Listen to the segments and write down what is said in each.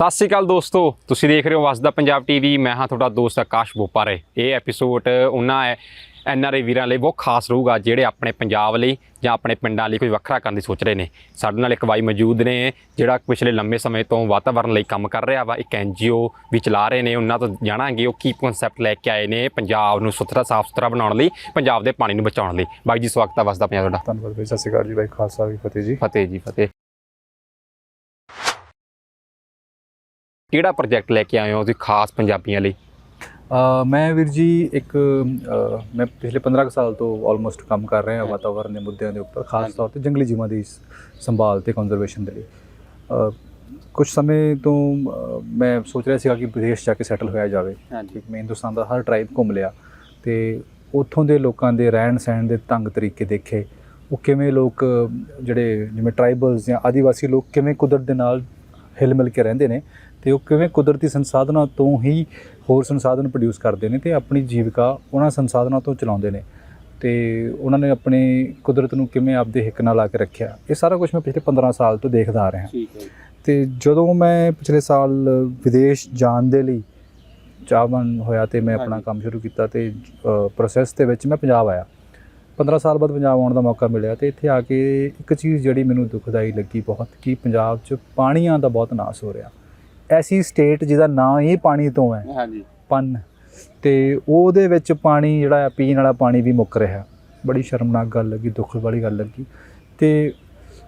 ਸਤਿ ਸ਼੍ਰੀ ਅਕਾਲ ਦੋਸਤੋ ਤੁਸੀਂ ਦੇਖ ਰਹੇ ਹੋ ਵਸਦਾ ਪੰਜਾਬ ਟੀਵੀ। ਮੈਂ ਹਾਂ ਤੁਹਾਡਾ ਦੋਸਤ ਆਕਾਸ਼ ਬੋਪਾਰੇ। ਇਹ ਐਪੀਸੋਡ ਉਹਨਾਂ ਹੈ ਐਨਆਰਆਈ ਵੀਰਾਂ ਲਈ ਬਹੁਤ ਖਾਸ ਰਹੂਗਾ ਜਿਹੜੇ ਆਪਣੇ ਪੰਜਾਬ ਲਈ ਜਾਂ ਆਪਣੇ ਪਿੰਡਾਂ ਲਈ ਕੋਈ ਵੱਖਰਾ ਕਰਨ ਦੀ ਸੋਚ ਰਹੇ ਨੇ। ਸਾਡੇ ਨਾਲ ਇੱਕ ਬਾਈ ਮੌਜੂਦ ਨੇ ਜਿਹੜਾ ਪਿਛਲੇ ਲੰਮੇ ਸਮੇਂ ਤੋਂ ਵਾਤਾਵਰਣ ਲਈ ਕੰਮ ਕਰ ਰਿਹਾ ਵਾ। ਇੱਕ ਐਨਜੀਓ ਵੀ ਚਲਾ ਰਹੇ ਨੇ ਉਹਨਾਂ ਤੋਂ ਜਾਣਾਂਗੇ ਉਹ ਕੀ ਕਨਸੈਪਟ ਲੈ ਕੇ ਆਏ ਨੇ ਪੰਜਾਬ ਨੂੰ ਸੁਥਰਾ ਸਾਫ਼ ਸੁਥਰਾ ਬਣਾਉਣ ਲਈ ਪੰਜਾਬ ਦੇ ਪਾਣੀ ਨੂੰ ਬਚਾਉਣ ਲਈ। ਬਾਈ ਜੀ ਸਵਾਗਤ ਹੈ ਵਸਦਾ ਪੰਜਾਬ ਤੁਹਾਡਾ ਧੰਨਵਾਦ ਬਈ ਸਤਿ ਸ਼੍ਰੀ ਅਕਾਲ ਜੀ ਬਾਈ ਖਾਲਸਾ ਵੀ ਫਤਿਹ ਜੀ। ਫਤਿਹ ਜੀ ਫਤਿਹ। ਕਿਹੜਾ ਪ੍ਰੋਜੈਕਟ ਲੈ ਕੇ ਆਏ ਹੋ ਤੁਸੀਂ ਖਾਸ ਪੰਜਾਬੀਆਂ ਲਈ ਮੈਂ ਵੀਰ ਜੀ ਇੱਕ ਮੈਂ ਪਿਛਲੇ 15 ਕੁ ਸਾਲ ਤੋਂ ਆਲਮੋਸਟ ਕੰਮ ਕਰ ਰਿਹਾ ਹਾਂ। ਵਾਤਾਵਰਣ ਦੇ ਮੁੱਦਿਆਂ ਦੇ ਉੱਪਰ ਖਾਸ। ਤੌਰ ਤੇ ਜੰਗਲੀ ਜੀਵਾਂ ਦੀ ਸੰਭਾਲ ਤੇ ਕੰਜ਼ਰਵੇਸ਼ਨ ਦੇ ਲਈ ਕੁਝ ਸਮੇਂ ਤੋਂ ਮੈਂ ਸੋਚ ਰਿਹਾ ਸੀਗਾ ਕਿ ਵਿਦੇਸ਼ ਜਾ ਕੇ ਸੈਟਲ ਹੋਇਆ ਜਾਵੇ ਹਾਂਜੀ ਮੈਂ ਹਿੰਦੁਸਤਾਨ ਦਾ ਹਰ ਟ੍ਰਾਈਬ ਘੁੰਮ ਲਿਆ ਤੇ ਉੱਥੋਂ ਦੇ ਲੋਕਾਂ ਦੇ ਰਹਿਣ ਸਹਿਣ ਦੇ ਤੰਗ ਤਰੀਕੇ ਦੇਖੇ ਉਹ ਕਿਵੇਂ ਲੋਕ ਜਿਹੜੇ ਜਿਵੇਂ ਟ੍ਰਾਈਬਲਸ ਜਾਂ ਆਦੀਵਾਸੀ ਲੋਕ ਕਿਵੇਂ ਕੁਦਰਤ ਦੇ ਨਾਲ ਹਿਲ ਮਿਲ ਕੇ ਰਹਿੰਦੇ ਨੇ ਤੇ ਉਹ ਕਿਵੇਂ ਕੁਦਰਤੀ ਸੰਸਾਧਨਾਂ ਤੋਂ ਹੀ ਹੋਰ ਸੰਸਾਧਨ ਪ੍ਰੋਡਿਊਸ ਕਰਦੇ ਨੇ ਤੇ ਆਪਣੀ ਜੀਵਿਕਾ ਉਹਨਾਂ ਸੰਸਾਧਨਾਂ ਤੋਂ ਚਲਾਉਂਦੇ ਨੇ। ਤੇ ਉਹਨਾਂ ਨੇ ਆਪਣੀ ਕੁਦਰਤ ਨੂੰ ਕਿਵੇਂ ਆਪਦੇ ਹਿੱਕ ਨਾਲ ਲਾ ਕੇ ਰੱਖਿਆ ਇਹ ਸਾਰਾ ਕੁਝ ਮੈਂ ਪਿਛਲੇ 15 ਸਾਲ ਤੋਂ ਦੇਖਦਾ ਆ ਰਿਹਾ। ਠੀਕ ਹੈ ਤੇ ਜਦੋਂ ਮੈਂ ਪਿਛਲੇ ਸਾਲ ਵਿਦੇਸ਼ ਜਾਣ ਦੇ ਲਈ ਚਾਹਵਾਨ ਹੋਇਆ ਤੇ ਮੈਂ ਆਪਣਾ। ਕੰਮ ਸ਼ੁਰੂ ਕੀਤਾ ਤੇ ਪ੍ਰੋਸੈਸ ਦੇ ਵਿੱਚ ਮੈਂ ਪੰਜਾਬ ਆਇਆ। 15 ਸਾਲ ਬਾਅਦ ਪੰਜਾਬ ਆਉਣ ਦਾ ਮੌਕਾ ਮਿਲਿਆ ਤੇ ਇੱਥੇ ਆ ਕੇ ਇੱਕ ਚੀਜ਼ ਜਿਹੜੀ ਮੈਨੂੰ ਦੁਖਦਾਈ ਲੱਗੀ ਬਹੁਤ ਕਿ ਪੰਜਾਬ 'ਚ ਪਾਣੀਆਂ ਦਾ ਬਹੁਤ ਨਾਸ ਹੋ ਰਿਹਾ। ਐਸੀ ਸਟੇਟ ਜਿਹਦਾ ਨਾਂ ਹੀ ਪਾਣੀ ਤੋਂ ਹੈ। ਹਾਂਜੀ। ਪਨ। ਤੇ ਉਹਦੇ ਵਿੱਚ ਪਾਣੀ ਜਿਹੜਾ ਆ ਪੀਣ ਵਾਲਾ ਪਾਣੀ ਵੀ ਮੁੱਕ ਰਿਹਾ। ਬੜੀ ਸ਼ਰਮਨਾਕ ਗੱਲ ਲੱਗੀ ਦੁੱਖ ਵਾਲੀ ਗੱਲ ਲੱਗੀ। ਤੇ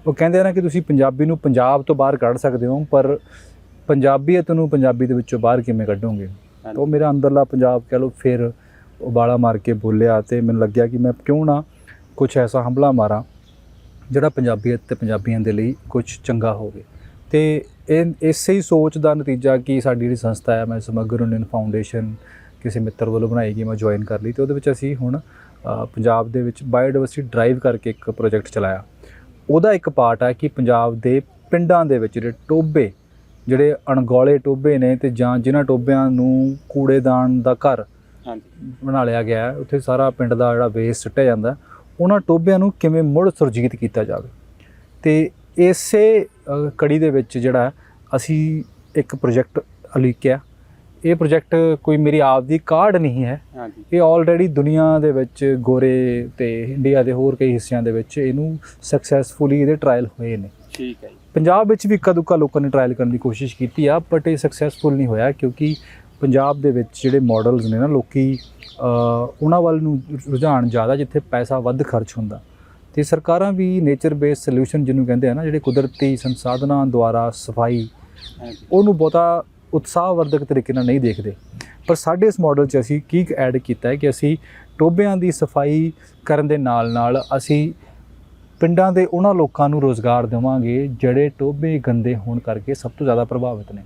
ਉਹ ਕਹਿੰਦੇ ਆ ਨਾ ਕਿ ਤੁਸੀਂ ਪੰਜਾਬੀ ਨੂੰ ਪੰਜਾਬ ਤੋਂ ਬਾਹਰ ਕੱਢ ਸਕਦੇ ਹੋ ਪਰ ਪੰਜਾਬੀਅਤ ਨੂੰ ਪੰਜਾਬੀ ਦੇ ਵਿੱਚੋਂ ਬਾਹਰ ਕਿਵੇਂ ਕੱਢੋਗੇ? ਉਹ ਮੇਰਾ ਅੰਦਰਲਾ ਪੰਜਾਬ ਕਹਿ ਲਓ ਫਿਰ ਉਬਾਲਾ ਮਾਰ ਕੇ ਬੋਲਿਆ ਤੇ ਮੈਨੂੰ ਲੱਗਿਆ ਕਿ ਮੈਂ ਕਿਉਂ ਨਾ ਕੁਝ ਐਸਾ ਹੰਭਲਾ ਮਾਰਾਂ ਜਿਹੜਾ ਪੰਜਾਬੀਅਤ ਤੇ ਪੰਜਾਬੀਆਂ ਦੇ ਲਈ ਕੁਝ ਚੰਗਾ ਹੋਵੇ। ਤੇ ਇਹ ਇਸੇ ਹੀ ਸੋਚ ਦਾ ਨਤੀਜਾ ਕਿ ਸਾਡੀ ਜਿਹੜੀ ਸੰਸਥਾ ਹੈ ਮੈਂ ਸਮਗਰ ਯੂਨੀਅਨ ਫਾਊਂਡੇਸ਼ਨ ਕਿਸੇ ਮਿੱਤਰ ਵੱਲੋਂ ਬਣਾਈ ਗਈ ਮੈਂ ਜੁਆਇਨ ਕਰ ਲਈ ਤੇ ਉਹਦੇ ਵਿੱਚ ਅਸੀਂ ਹੁਣ ਪੰਜਾਬ ਦੇ ਵਿੱਚ ਬਾਇਓਡਾਇਵਰਸਿਟੀ ਡਰਾਈਵ ਕਰਕੇ ਇੱਕ ਪ੍ਰੋਜੈਕਟ ਚਲਾਇਆ। ਉਹਦਾ ਇੱਕ ਪਾਰਟ ਹੈ ਕਿ ਪੰਜਾਬ ਦੇ ਪਿੰਡਾਂ ਦੇ ਵਿੱਚ ਜਿਹੜੇ ਟੋਬੇ ਜਿਹੜੇ ਅਣਗੌਲੇ ਟੋਬੇ ਨੇ ਤੇ ਜਾਂ ਜਿਨ੍ਹਾਂ ਟੋਬਿਆਂ ਨੂੰ ਕੂੜੇਦਾਨ ਦਾ ਘਰ ਹਾਂਜੀ। ਬਣਾ ਲਿਆ ਗਿਆ ਹੈ ਉੱਥੇ ਸਾਰਾ ਪਿੰਡ ਦਾ ਜਿਹੜਾ ਵੇਸਟ ਸੁੱਟਿਆ ਜਾਂਦਾ ਉਹਨਾਂ ਟੋਬਿਆਂ ਨੂੰ ਕਿਵੇਂ ਮੁੜ ਸੁਰਜੀਤ ਕੀਤਾ ਜਾਵੇ? ਤੇ ਇਸੇ ਕੜੀ ਦੇ ਵਿੱਚ ਜਿਹੜਾ ਅਸੀਂ ਇੱਕ ਪ੍ਰੋਜੈਕਟ ਅਲੀਕਿਆ ਇਹ ਪ੍ਰੋਜੈਕਟ ਕੋਈ ਮੇਰੀ ਆਪ ਦੀ ਕਾਢ ਨਹੀਂ ਹੈ। ਇਹ ਆਲਰੇਡੀ ਦੁਨੀਆ ਦੇ ਵਿੱਚ ਗੋਰੇ ਤੇ ਇੰਡੀਆ ਦੇ ਹੋਰ ਕਈ ਹਿੱਸਿਆਂ ਦੇ ਵਿੱਚ ਇਹਨੂੰ ਸਕਸੈਸਫੁਲੀ ਇਹਦੇ ਟ੍ਰਾਇਲ ਹੋਏ ਨੇ। ਠੀਕ ਹੈ ਜੀ। ਪੰਜਾਬ ਵਿੱਚ ਵੀ ਇੱਕਾ ਦੁੱਕਾ ਲੋਕਾਂ ਨੇ ਟ੍ਰਾਇਲ ਕਰਨ ਦੀ ਕੋਸ਼ਿਸ਼ ਕੀਤੀ ਆ ਬਟ ਇਹ ਸਕਸੈਸਫੁਲ ਨਹੀਂ ਹੋਇਆ ਕਿਉਂਕਿ ਪੰਜਾਬ ਦੇ ਵਿੱਚ ਜਿਹੜੇ ਮਾਡਲਸ ਨੇ ਨਾ ਲੋਕੀ ਉਹਨਾਂ ਵੱਲ ਨੂੰ ਰੁਝਾਨ ਜ਼ਿਆਦਾ ਜਿੱਥੇ ਪੈਸਾ ਵੱਧ ਖਰਚ ਹੁੰਦਾ। ਤੇ ਸਰਕਾਰਾਂ ਵੀ ਨੇਚਰ ਬੇਸਡ ਸੋਲੂਸ਼ਨ ਜਿਹਨੂੰ ਕਹਿੰਦੇ ਆ ਨਾ ਜਿਹੜੇ ਕੁਦਰਤੀ ਸੰਸਾਧਨਾਂ ਦੁਆਰਾ ਸਫ਼ਾਈ ਉਹਨੂੰ ਬਹੁਤਾ ਉਤਸ਼ਾਹਵਰਧਕ ਤਰੀਕੇ ਨਾਲ ਨਹੀਂ ਦੇਖਦੇ। ਪਰ ਸਾਡੇ ਇਸ ਮਾਡਲ 'ਚ ਅਸੀਂ ਕੀ ਐਡ ਕੀਤਾ ਹੈ ਕਿ ਅਸੀਂ ਟੋਬਿਆਂ ਦੀ ਸਫ਼ਾਈ ਕਰਨ ਦੇ ਨਾਲ ਨਾਲ ਅਸੀਂ ਪਿੰਡਾਂ ਦੇ ਉਹਨਾਂ ਲੋਕਾਂ ਨੂੰ ਰੋਜ਼ਗਾਰ ਦੇਵਾਂਗੇ ਜਿਹੜੇ ਟੋਬੇ ਗੰਦੇ ਹੋਣ ਕਰਕੇ ਸਭ ਤੋਂ ਜ਼ਿਆਦਾ ਪ੍ਰਭਾਵਿਤ ਨੇ।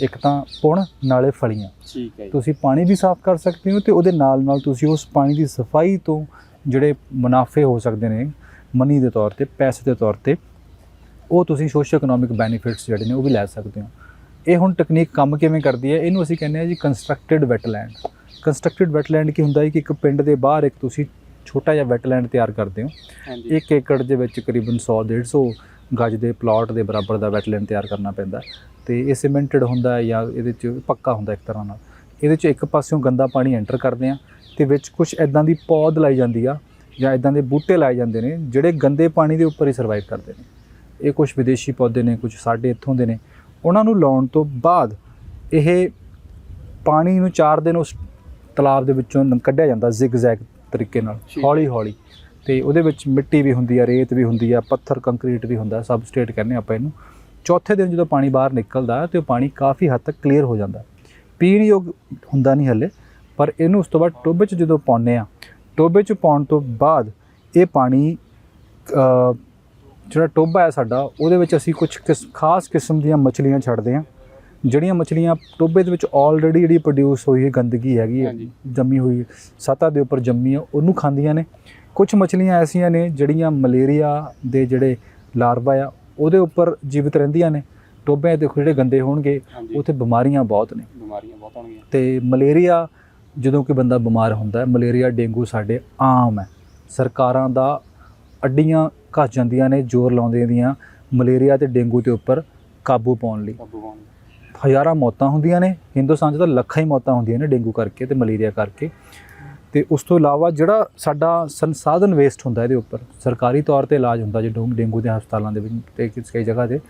ਇੱਕ ਤਾਂ ਪੁਣ ਨਾਲੇ ਫਲੀਆਂ। ਠੀਕ ਹੈ ਤੁਸੀਂ ਪਾਣੀ ਵੀ ਸਾਫ਼ ਕਰ ਸਕਦੇ ਹੋ ਤੇ ਉਹਦੇ ਨਾਲ ਨਾਲ ਤੁਸੀਂ ਉਸ ਪਾਣੀ ਦੀ ਸਫ਼ਾਈ ਤੋਂ ਜਿਹੜੇ ਮੁਨਾਫੇ ਹੋ ਸਕਦੇ ਨੇ ਮਨੀ ਦੇ ਤੌਰ ਤੇ ਪੈਸੇ ਦੇ ਤੌਰ ਤੇ ਉਹ ਤੁਸੀਂ ਸੋਸ਼ਲ ਇਕਨੋਮਿਕ ਬੈਨੀਫਿਟਸ ਜਿਹੜੇ ਨੇ ਉਹ ਵੀ ਲੈ ਸਕਦੇ ਹੋ। ਇਹ ਹੁਣ ਟੈਕਨੀਕ ਕੰਮ ਕਿਵੇਂ ਕਰਦੀ ਹੈ? ਇਹਨੂੰ ਅਸੀਂ ਕਹਿੰਦੇ ਆ ਜੀ ਕੰਸਟਰਕਟਿਡ ਵੈਟਲੈਂਡ ਕੰਸਟਰਕਟਿਡ ਵੈਟਲੈਂਡ ਕੀ ਹੁੰਦਾ ਹੈ ਕਿ ਇੱਕ ਪਿੰਡ ਦੇ ਬਾਹਰ ਇੱਕ ਤੁਸੀਂ ਛੋਟਾ ਜਿਹਾ ਵੈਟਲੈਂਡ ਤਿਆਰ ਕਰਦੇ ਹੋ। ਇੱਕ ਏਕੜ ਦੇ ਵਿੱਚ ਕਰੀਬਨ 100 150 ਗਜ ਦੇ ਪਲਾਟ ਦੇ ਬਰਾਬਰ ਦਾ ਵੈਟਲੈਂਡ ਤਿਆਰ ਕਰਨਾ ਪੈਂਦਾ। ਤੇ ਇਹ ਸੀਮੈਂਟਡ ਹੁੰਦਾ ਹੈ ਜਾਂ ਇਹਦੇ ਚ ਪੱਕਾ ਹੁੰਦਾ ਇੱਕ ਤਰ੍ਹਾਂ ਨਾਲ। ਇਹਦੇ ਚ ਇੱਕ ਪਾਸਿਓਂ ਗੰਦਾ ਪਾਣੀ ਐਂਟਰ ਕਰਦੇ ਆ ਤੇ ਵਿੱਚ ਕੁਝ ਐਦਾਂ ਦੀ ਪੌਦ ਲਾਈ ਜਾਂਦੀ ਆ ਜਾਂ ਐਦਾਂ ਦੇ ਬੂਟੇ ਲਾਏ ਜਾਂਦੇ ਨੇ ਜਿਹੜੇ ਗੰਦੇ ਪਾਣੀ ਦੇ ਉੱਪਰ ਹੀ ਸਰਵਾਈਵ ਕਰਦੇ ਨੇ। ਇਹ ਕੁਝ ਵਿਦੇਸ਼ੀ ਪੌਦੇ ਨੇ ਕੁਝ ਸਾਡੇ ਇੱਥੋਂ ਦੇ ਨੇ। ਉਹਨਾਂ ਨੂੰ ਲਾਉਣ ਤੋਂ ਬਾਅਦ ਇਹ ਪਾਣੀ ਨੂੰ 4 ਦਿਨ ਉਸ ਤਲਾਬ ਦੇ ਵਿੱਚੋਂ ਕੱਢਿਆ ਜਾਂਦਾ ਜ਼ਿਗਜ਼ੈਗ ਤਰੀਕੇ ਨਾਲ। ਹੌਲੀ ਹੌਲੀ ਤੇ ਉਹਦੇ ਵਿੱਚ ਮਿੱਟੀ ਵੀ ਹੁੰਦੀ ਆ ਰੇਤ ਵੀ ਹੁੰਦੀ ਆ ਪੱਥਰ ਕੰਕਰੀਟ ਵੀ ਹੁੰਦਾ ਸਬਸਟ੍ਰੇਟ ਕਹਿੰਦੇ ਆਪਾਂ ਇਹਨੂੰ। ਚੌਥੇ ਦਿਨ ਜਦੋਂ ਪਾਣੀ ਬਾਹਰ ਨਿਕਲਦਾ ਤੇ ਉਹ ਪਾਣੀ ਕਾਫੀ ਹੱਦ ਤੱਕ ਕਲੀਅਰ ਹੋ ਜਾਂਦਾ। ਪੀਣ ਯੋਗ ਹੁੰਦਾ ਨਹੀਂ ਹੱਲੇ। ਪਰ ਇਹਨੂੰ ਉਸ ਤੋਂ ਬਾਅਦ ਟੋਬੇ 'ਚ ਜਦੋਂ ਪਾਉਂਦੇ ਆ ਟੋਬੇ 'ਚ ਪਾਉਣ ਤੋਂ ਬਾਅਦ ਇਹ ਪਾਣੀ ਜਿਹੜਾ ਟੋਬਾ ਹੈ ਸਾਡਾ ਉਹਦੇ ਵਿੱਚ ਅਸੀਂ ਕੁਝ ਖਾਸ ਕਿਸਮ ਦੀਆਂ ਮੱਛਲੀਆਂ ਛੱਡਦੇ ਆ ਜਿਹੜੀਆਂ ਮੱਛਲੀਆਂ ਟੋਬੇ ਦੇ ਵਿੱਚ ਆਲਰੇਡੀ ਜਿਹੜੀ ਪ੍ਰੋਡਿਊਸ ਹੋਈ ਹੈ ਗੰਦਗੀ ਹੈਗੀ ਹੈ। ਜੰਮੀ ਹੋਈ ਸਤ੍ਹਾ ਦੇ ਉੱਪਰ ਜੰਮੀ ਆ ਉਹਨੂੰ ਖਾਂਦੀਆਂ ਨੇ। ਕੁਝ ਮੱਛਲੀਆਂ ਐਸੀਆਂ ਨੇ ਜਿਹੜੀਆਂ ਮਲੇਰੀਆ ਦੇ ਜਿਹੜੇ ਲਾਰਵਾ ਆ ਉਹਦੇ ਉੱਪਰ ਜੀਵਿਤ ਰਹਿੰਦੀਆਂ ਨੇ। ਟੋਬਿਆਂ ਦੇ ਜਿਹੜੇ ਗੰਦੇ ਹੋਣਗੇ ਉੱਥੇ ਬਿਮਾਰੀਆਂ ਬਹੁਤ ਨੇ। ਬਿਮਾਰੀਆਂ ਬਹੁਤ ਹੋਣਗੀਆਂ। ਤੇ ਮਲੇਰੀਆ ਜਦੋਂ ਕੋਈ ਬੰਦਾ ਬਿਮਾਰ ਹੁੰਦਾ ਹੈ ਮਲੇਰੀਆ ਡੇਂਗੂ ਸਾਡੇ ਆਮ ਹੈ। ਸਰਕਾਰਾਂ ਦਾ ਅੱਡੀਆਂ ਘਸ ਜਾਂਦੀਆਂ ਨੇ ਜ਼ੋਰ ਲਾਉਂਦੀਆਂ ਦੀਆਂ ਮਲੇਰੀਆ ਤੇ ਡੇਂਗੂ ਦੇ ਉੱਪਰ ਕਾਬੂ ਪਾਉਣ ਲਈ। ਹਜ਼ਾਰਾਂ ਮੌਤਾਂ ਹੁੰਦੀਆਂ ਨੇ ਹਿੰਦੁਸਤਾਨ 'ਚ ਤਾਂ ਲੱਖਾਂ ਹੀ ਮੌਤਾਂ ਹੁੰਦੀਆਂ ਨੇ ਡੇਂਗੂ ਕਰਕੇ ਤੇ ਮਲੇਰੀਆ ਕਰਕੇ। ਤੇ ਉਸ ਤੋਂ ਇਲਾਵਾ ਜਿਹੜਾ ਸਾਡਾ ਸੰਸਾਧਨ ਵੇਸਟ ਹੁੰਦਾ ਇਹਦੇ ਉੱਪਰ ਸਰਕਾਰੀ ਤੌਰ ਤੇ ਇਲਾਜ ਹੁੰਦਾ ਜੇ ਡੇਂਗੂ- ਦੇ ਹਸਪਤਾਲਾਂ ਦੇ ਵਿੱਚ ਤੇ ਕਿਸ ਜਗ੍ਹਾ ਤੇ।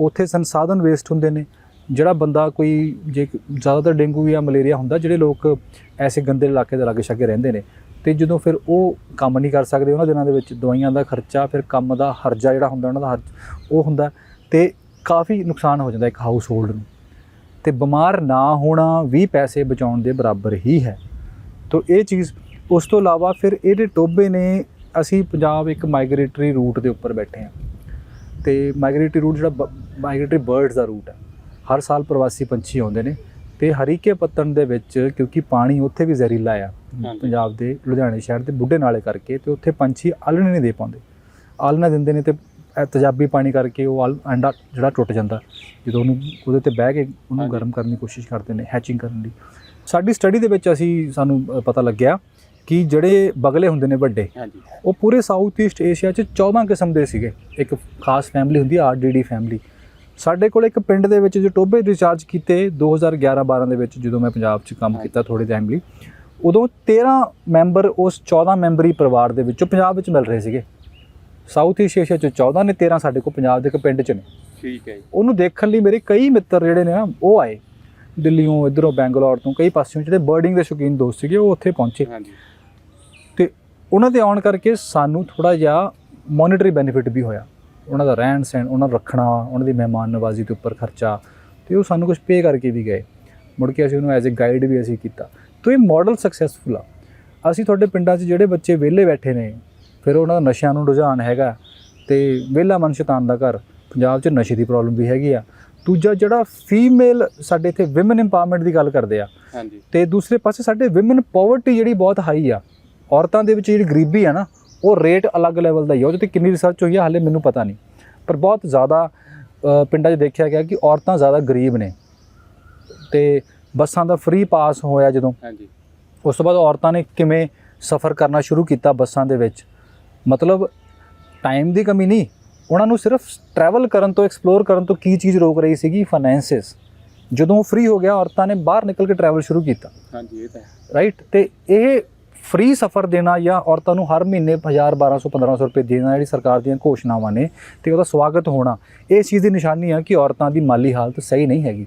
ਉੱਥੇ ਸੰਸਾਧਨ ਵੇਸਟ ਹੁੰਦੇ ਨੇ। ਜਿਹੜਾ ਬੰਦਾ ਕੋਈ ਜੇ ਜ਼ਿਆਦਾਤਰ ਡੇਂਗੂ ਜਾਂ ਮਲੇਰੀਆ ਹੁੰਦਾ, ਜਿਹੜੇ ਲੋਕ ਐਸੇ ਗੰਦੇ ਇਲਾਕੇ ਦੇ ਲਾਗੇ ਛਾਗੇ ਰਹਿੰਦੇ ਨੇ, ਤੇ ਜਦੋਂ ਫਿਰ ਉਹ ਕੰਮ ਨਹੀਂ ਕਰ ਸਕਦੇ ਉਹਨਾਂ ਦਿਨਾਂ ਦੇ ਵਿੱਚ, ਦਵਾਈਆਂ ਦਾ ਖਰਚਾ, ਫਿਰ ਕੰਮ ਦਾ ਹਰਜਾ ਜਿਹੜਾ ਹੁੰਦਾ ਉਹਨਾਂ ਦਾ ਹਰਜ, ਉਹ ਹੁੰਦਾ, ਤੇ ਕਾਫੀ ਨੁਕਸਾਨ ਹੋ ਜਾਂਦਾ ਇੱਕ ਹਾਊਸ ਹੋਲਡ ਨੂੰ। ਤੇ ਬਿਮਾਰ ਨਾ ਹੋਣਾ ਵੀ ਪੈਸੇ ਬਚਾਉਣ ਦੇ ਬਰਾਬਰ ਹੀ ਹੈ। ਤੋ ਇਹ ਚੀਜ਼, ਉਸ ਤੋਂ ਇਲਾਵਾ ਫਿਰ ਇਹਦੇ ਟੋਬੇ ਨੇ, ਅਸੀਂ ਪੰਜਾਬ ਇੱਕ ਮਾਈਗਰੇਟਰੀ ਰੂਟ ਦੇ ਉੱਪਰ ਬੈਠੇ ਹਾਂ। ਤੇ ਮਾਈਗਰੇਟਰੀ ਰੂਟ ਜਿਹੜਾ ਮਾਈਗਰੇਟਰੀ ਬਰਡਸ ਦਾ ਰੂਟ ਹੈ। ਹਰ ਸਾਲ ਪ੍ਰਵਾਸੀ ਪੰਛੀ ਆਉਂਦੇ ਨੇ ਤੇ ਹਰੀਕੇ ਪੱਤਣ ਦੇ ਵਿੱਚ ਕਿਉਂਕਿ ਪਾਣੀ ਉੱਥੇ ਵੀ ਜ਼ਹਿਰੀਲਾ ਆ। ਪੰਜਾਬ ਦੇ ਲੁਧਿਆਣੇ ਸ਼ਹਿਰ ਦੇ ਬੁੱਢੇ ਨਾਲੇ ਕਰਕੇ ਤੇ ਉੱਥੇ ਪੰਛੀ ਆਲਣੇ ਨਹੀਂ ਦੇ ਪਾਉਂਦੇ। ਆਲਣਾ ਦਿੰਦੇ ਨੇ ਤੇ ਤੇਜ਼ਾਬੀ ਪਾਣੀ ਕਰਕੇ ਉਹ ਅੰਡਾ ਜਿਹੜਾ ਟੁੱਟ ਜਾਂਦਾ ਜਦੋਂ ਉਹਨੂੰ ਉਹਦੇ ਤੇ ਬਹਿ ਕੇ ਉਹਨੂੰ। ਗਰਮ ਕਰਨ ਦੀ ਕੋਸ਼ਿਸ਼ ਕਰਦੇ ਨੇ ਹੈਚਿੰਗ ਕਰਨ ਦੀ। ਸਾਡੀ ਸਟੱਡੀ ਦੇ ਵਿੱਚ ਅਸੀਂ ਸਾਨੂੰ ਪਤਾ ਲੱਗਿਆ ਕਿ ਜਿਹੜੇ ਬਗਲੇ ਹੁੰਦੇ ਨੇ ਵੱਡੇ ਉਹ ਪੂਰੇ ਸਾਊਥ ਈਸਟ ਏਸ਼ੀਆ 'ਚ 14 ਕਿਸਮ ਦੇ ਸੀਗੇ। ਇੱਕ ਖਾਸ ਫੈਮਿਲੀ ਹੁੰਦੀ ਹੈ ਆਰਡੀਡੀ ਫੈਮਿਲੀ। ਸਾਡੇ ਕੋਲ ਇੱਕ ਪਿੰਡ ਦੇ ਵਿੱਚ ਜੋ ਟੋਬੇ ਰਿਚਾਰਜ ਕੀਤੇ 2011-12 ਦੇ ਵਿੱਚ ਜਦੋਂ ਮੈਂ ਪੰਜਾਬ 'ਚ ਕੰਮ। ਕੀਤਾ ਥੋੜੇ ਟਾਈਮ ਲਈ ਉਦੋਂ 13 ਮੈਂਬਰ ਉਸ 14 ਮੈਂਬਰੀ ਪਰਿਵਾਰ ਦੇ ਵਿੱਚੋਂ ਪੰਜਾਬ ਵਿੱਚ ਮਿਲ ਰਹੇ ਸੀਗੇ। ਸਾਊਥ ਈਸਟ ਏਸ਼ੀਆ 'ਚ 14 ਨੇ 13 ਸਾਡੇ ਕੋਲ ਪੰਜਾਬ ਦੇ ਇੱਕ ਪਿੰਡ 'ਚ ਨੇ। ਠੀਕ ਹੈ ਜੀ। ਉਹਨੂੰ ਦੇਖਣ ਲਈ ਮੇਰੇ ਕਈ ਮਿੱਤਰ ਜਿਹੜੇ ਨੇ ਨਾ ਉਹ ਆਏ। ਦਿੱਲੀੋਂ ਇਧਰੋਂ ਬੈਂਗਲੌਰ ਤੋਂ ਕਈ ਪਾਸਿਓਂ ਜਿਹੜੇ ਬਰਡਿੰਗ ਦੇ ਸ਼ੌਕੀਨ ਦੋਸਤ ਸੀਗੇ ਉਹ ਉੱਥੇ ਪਹੁੰਚੇ। ਹਾਂਜੀ। ਤੇ ਉਹਨਾਂ ਦੇ ਆਉਣ ਕਰਕੇ ਸਾਨੂੰ ਥੋੜਾ ਜਿਹਾ ਮੋਨਿਟਰੀ ਬੈਨੀਫਿਟ ਵੀ ਹੋਇਆ। ਉਹਨਾਂ ਦਾ ਰਹਿਣ ਸਹਿਣ ਉਹਨਾਂ ਨੂੰ ਰੱਖਣਾ ਉਹਨਾਂ ਦੀ ਮਹਿਮਾਨ ਨਵਾਜ਼ੀ ਦੇ ਉੱਪਰ ਖਰਚਾ ਤੇ ਉਹ ਸਾਨੂੰ ਕੁਝ ਪੇ ਕਰਕੇ ਵੀ ਗਏ। ਮੁੜ ਕੇ ਅਸੀਂ ਉਹਨੂੰ ਐਜ਼ ਅ ਗਾਈਡ ਵੀ ਅਸੀਂ ਕੀਤਾ। ਤਾਂ ਇਹ ਮਾਡਲ ਸਕਸੈਸਫੁਲ ਆ। ਅਸੀਂ ਤੁਹਾਡੇ ਪਿੰਡਾਂ 'ਚ ਜਿਹੜੇ ਬੱਚੇ ਵਿਹਲੇ ਬੈਠੇ ਨੇ ਫਿਰ ਉਹਨਾਂ ਦਾ ਨਸ਼ਿਆਂ ਨੂੰ ਰੁਝਾਨ ਹੈਗਾ ਤੇ ਵਿਹਲਾ ਮਨ ਸ਼ੈਤਾਨ ਦਾ ਘਰ ਪੰਜਾਬ 'ਚ ਨਸ਼ੇ ਦੀ ਪ੍ਰੋਬਲਮ ਵੀ ਹੈਗੀ ਆ। ਦੂਜਾ ਜਿਹੜਾ ਫੀਮੇਲ ਸਾਡੇ ਇੱਥੇ ਔਮਨ ਇੰਪਾਵਰਮੈਂਟ ਦੀ ਗੱਲ ਕਰਦੇ ਆ। ਹਾਂਜੀ। ਤੇ ਦੂਸਰੇ ਪਾਸੇ ਸਾਡੇ ਔਮਨ ਪਾਵਰਟੀ ਜਿਹੜੀ ਬਹੁਤ ਹਾਈ ਆ। ਔਰਤਾਂ ਦੇ ਵਿੱਚ ਜਿਹੜੀ ਗਰੀਬੀ ਆ ਨਾ ਉਹ ਰੇਟ ਅਲੱਗ ਲੈਵਲ ਦਾ ਹੀ ਆ। ਉਹਦੇ ਤੇ ਕਿੰਨੀ ਰਿਸਰਚ ਹੋਈ ਆ ਹਾਲੇ ਮੈਨੂੰ ਪਤਾ ਨਹੀਂ। ਪਰ ਬਹੁਤ ਜ਼ਿਆਦਾ ਪਿੰਡਾਂ 'ਚ ਦੇਖਿਆ ਗਿਆ ਕਿ ਔਰਤਾਂ ਜ਼ਿਆਦਾ ਗਰੀਬ ਨੇ। ਤੇ ਬੱਸਾਂ ਦਾ ਫ੍ਰੀ ਪਾਸ ਹੋਇਆ ਜਦੋਂ। ਹਾਂਜੀ। ਉਸ ਤੋਂ ਬਾਅਦ ਔਰਤਾਂ ਨੇ ਕਿਵੇਂ ਸਫ਼ਰ ਕਰਨਾ ਸ਼ੁਰੂ ਕੀਤਾ ਬੱਸਾਂ ਦੇ ਵਿੱਚ? ਮਤਲਬ ਟਾਈਮ ਦੀ ਕਮੀ ਨਹੀਂ। ਉਹਨਾਂ ਨੂੰ ਸਿਰਫ ਟਰੈਵਲ ਕਰਨ ਤੋਂ ਐਕਸਪਲੋਰ ਕਰਨ ਤੋਂ ਕੀ ਚੀਜ਼ ਰੋਕ ਰਹੀ ਸੀਗੀ? ਫਾਈਨੈਂਸਿਸ ਜਦੋਂ ਫ੍ਰੀ ਹੋ ਗਿਆ ਔਰਤਾਂ ਨੇ ਬਾਹਰ ਨਿਕਲ ਕੇ ਟਰੈਵਲ ਸ਼ੁਰੂ ਕੀਤਾ। ਹਾਂਜੀ ਇਹ ਤਾਂ ਹੈ। ਰਾਈਟ ਤੇ ਇਹ ਫ੍ਰੀ ਸਫਰ ਦੇਣਾ ਜਾਂ ਔਰਤਾਂ ਨੂੰ ਹਰ ਮਹੀਨੇ 1000 1200 1500 ਰੁਪਏ ਦੇਣਾ ਜਿਹੜੀ ਸਰਕਾਰ ਦੀਆਂ ਘੋਸ਼ਣਾਵਾਂ ਨੇ ਤੇ ਉਹਦਾ ਸਵਾਗਤ ਹੋਣਾ ਇਹ ਚੀਜ਼ ਦੀ ਨਿਸ਼ਾਨੀ ਆ ਕਿ ਔਰਤਾਂ ਦੀ ਮਾਲੀ ਹਾਲਤ ਸਹੀ ਨਹੀਂ ਹੈਗੀ।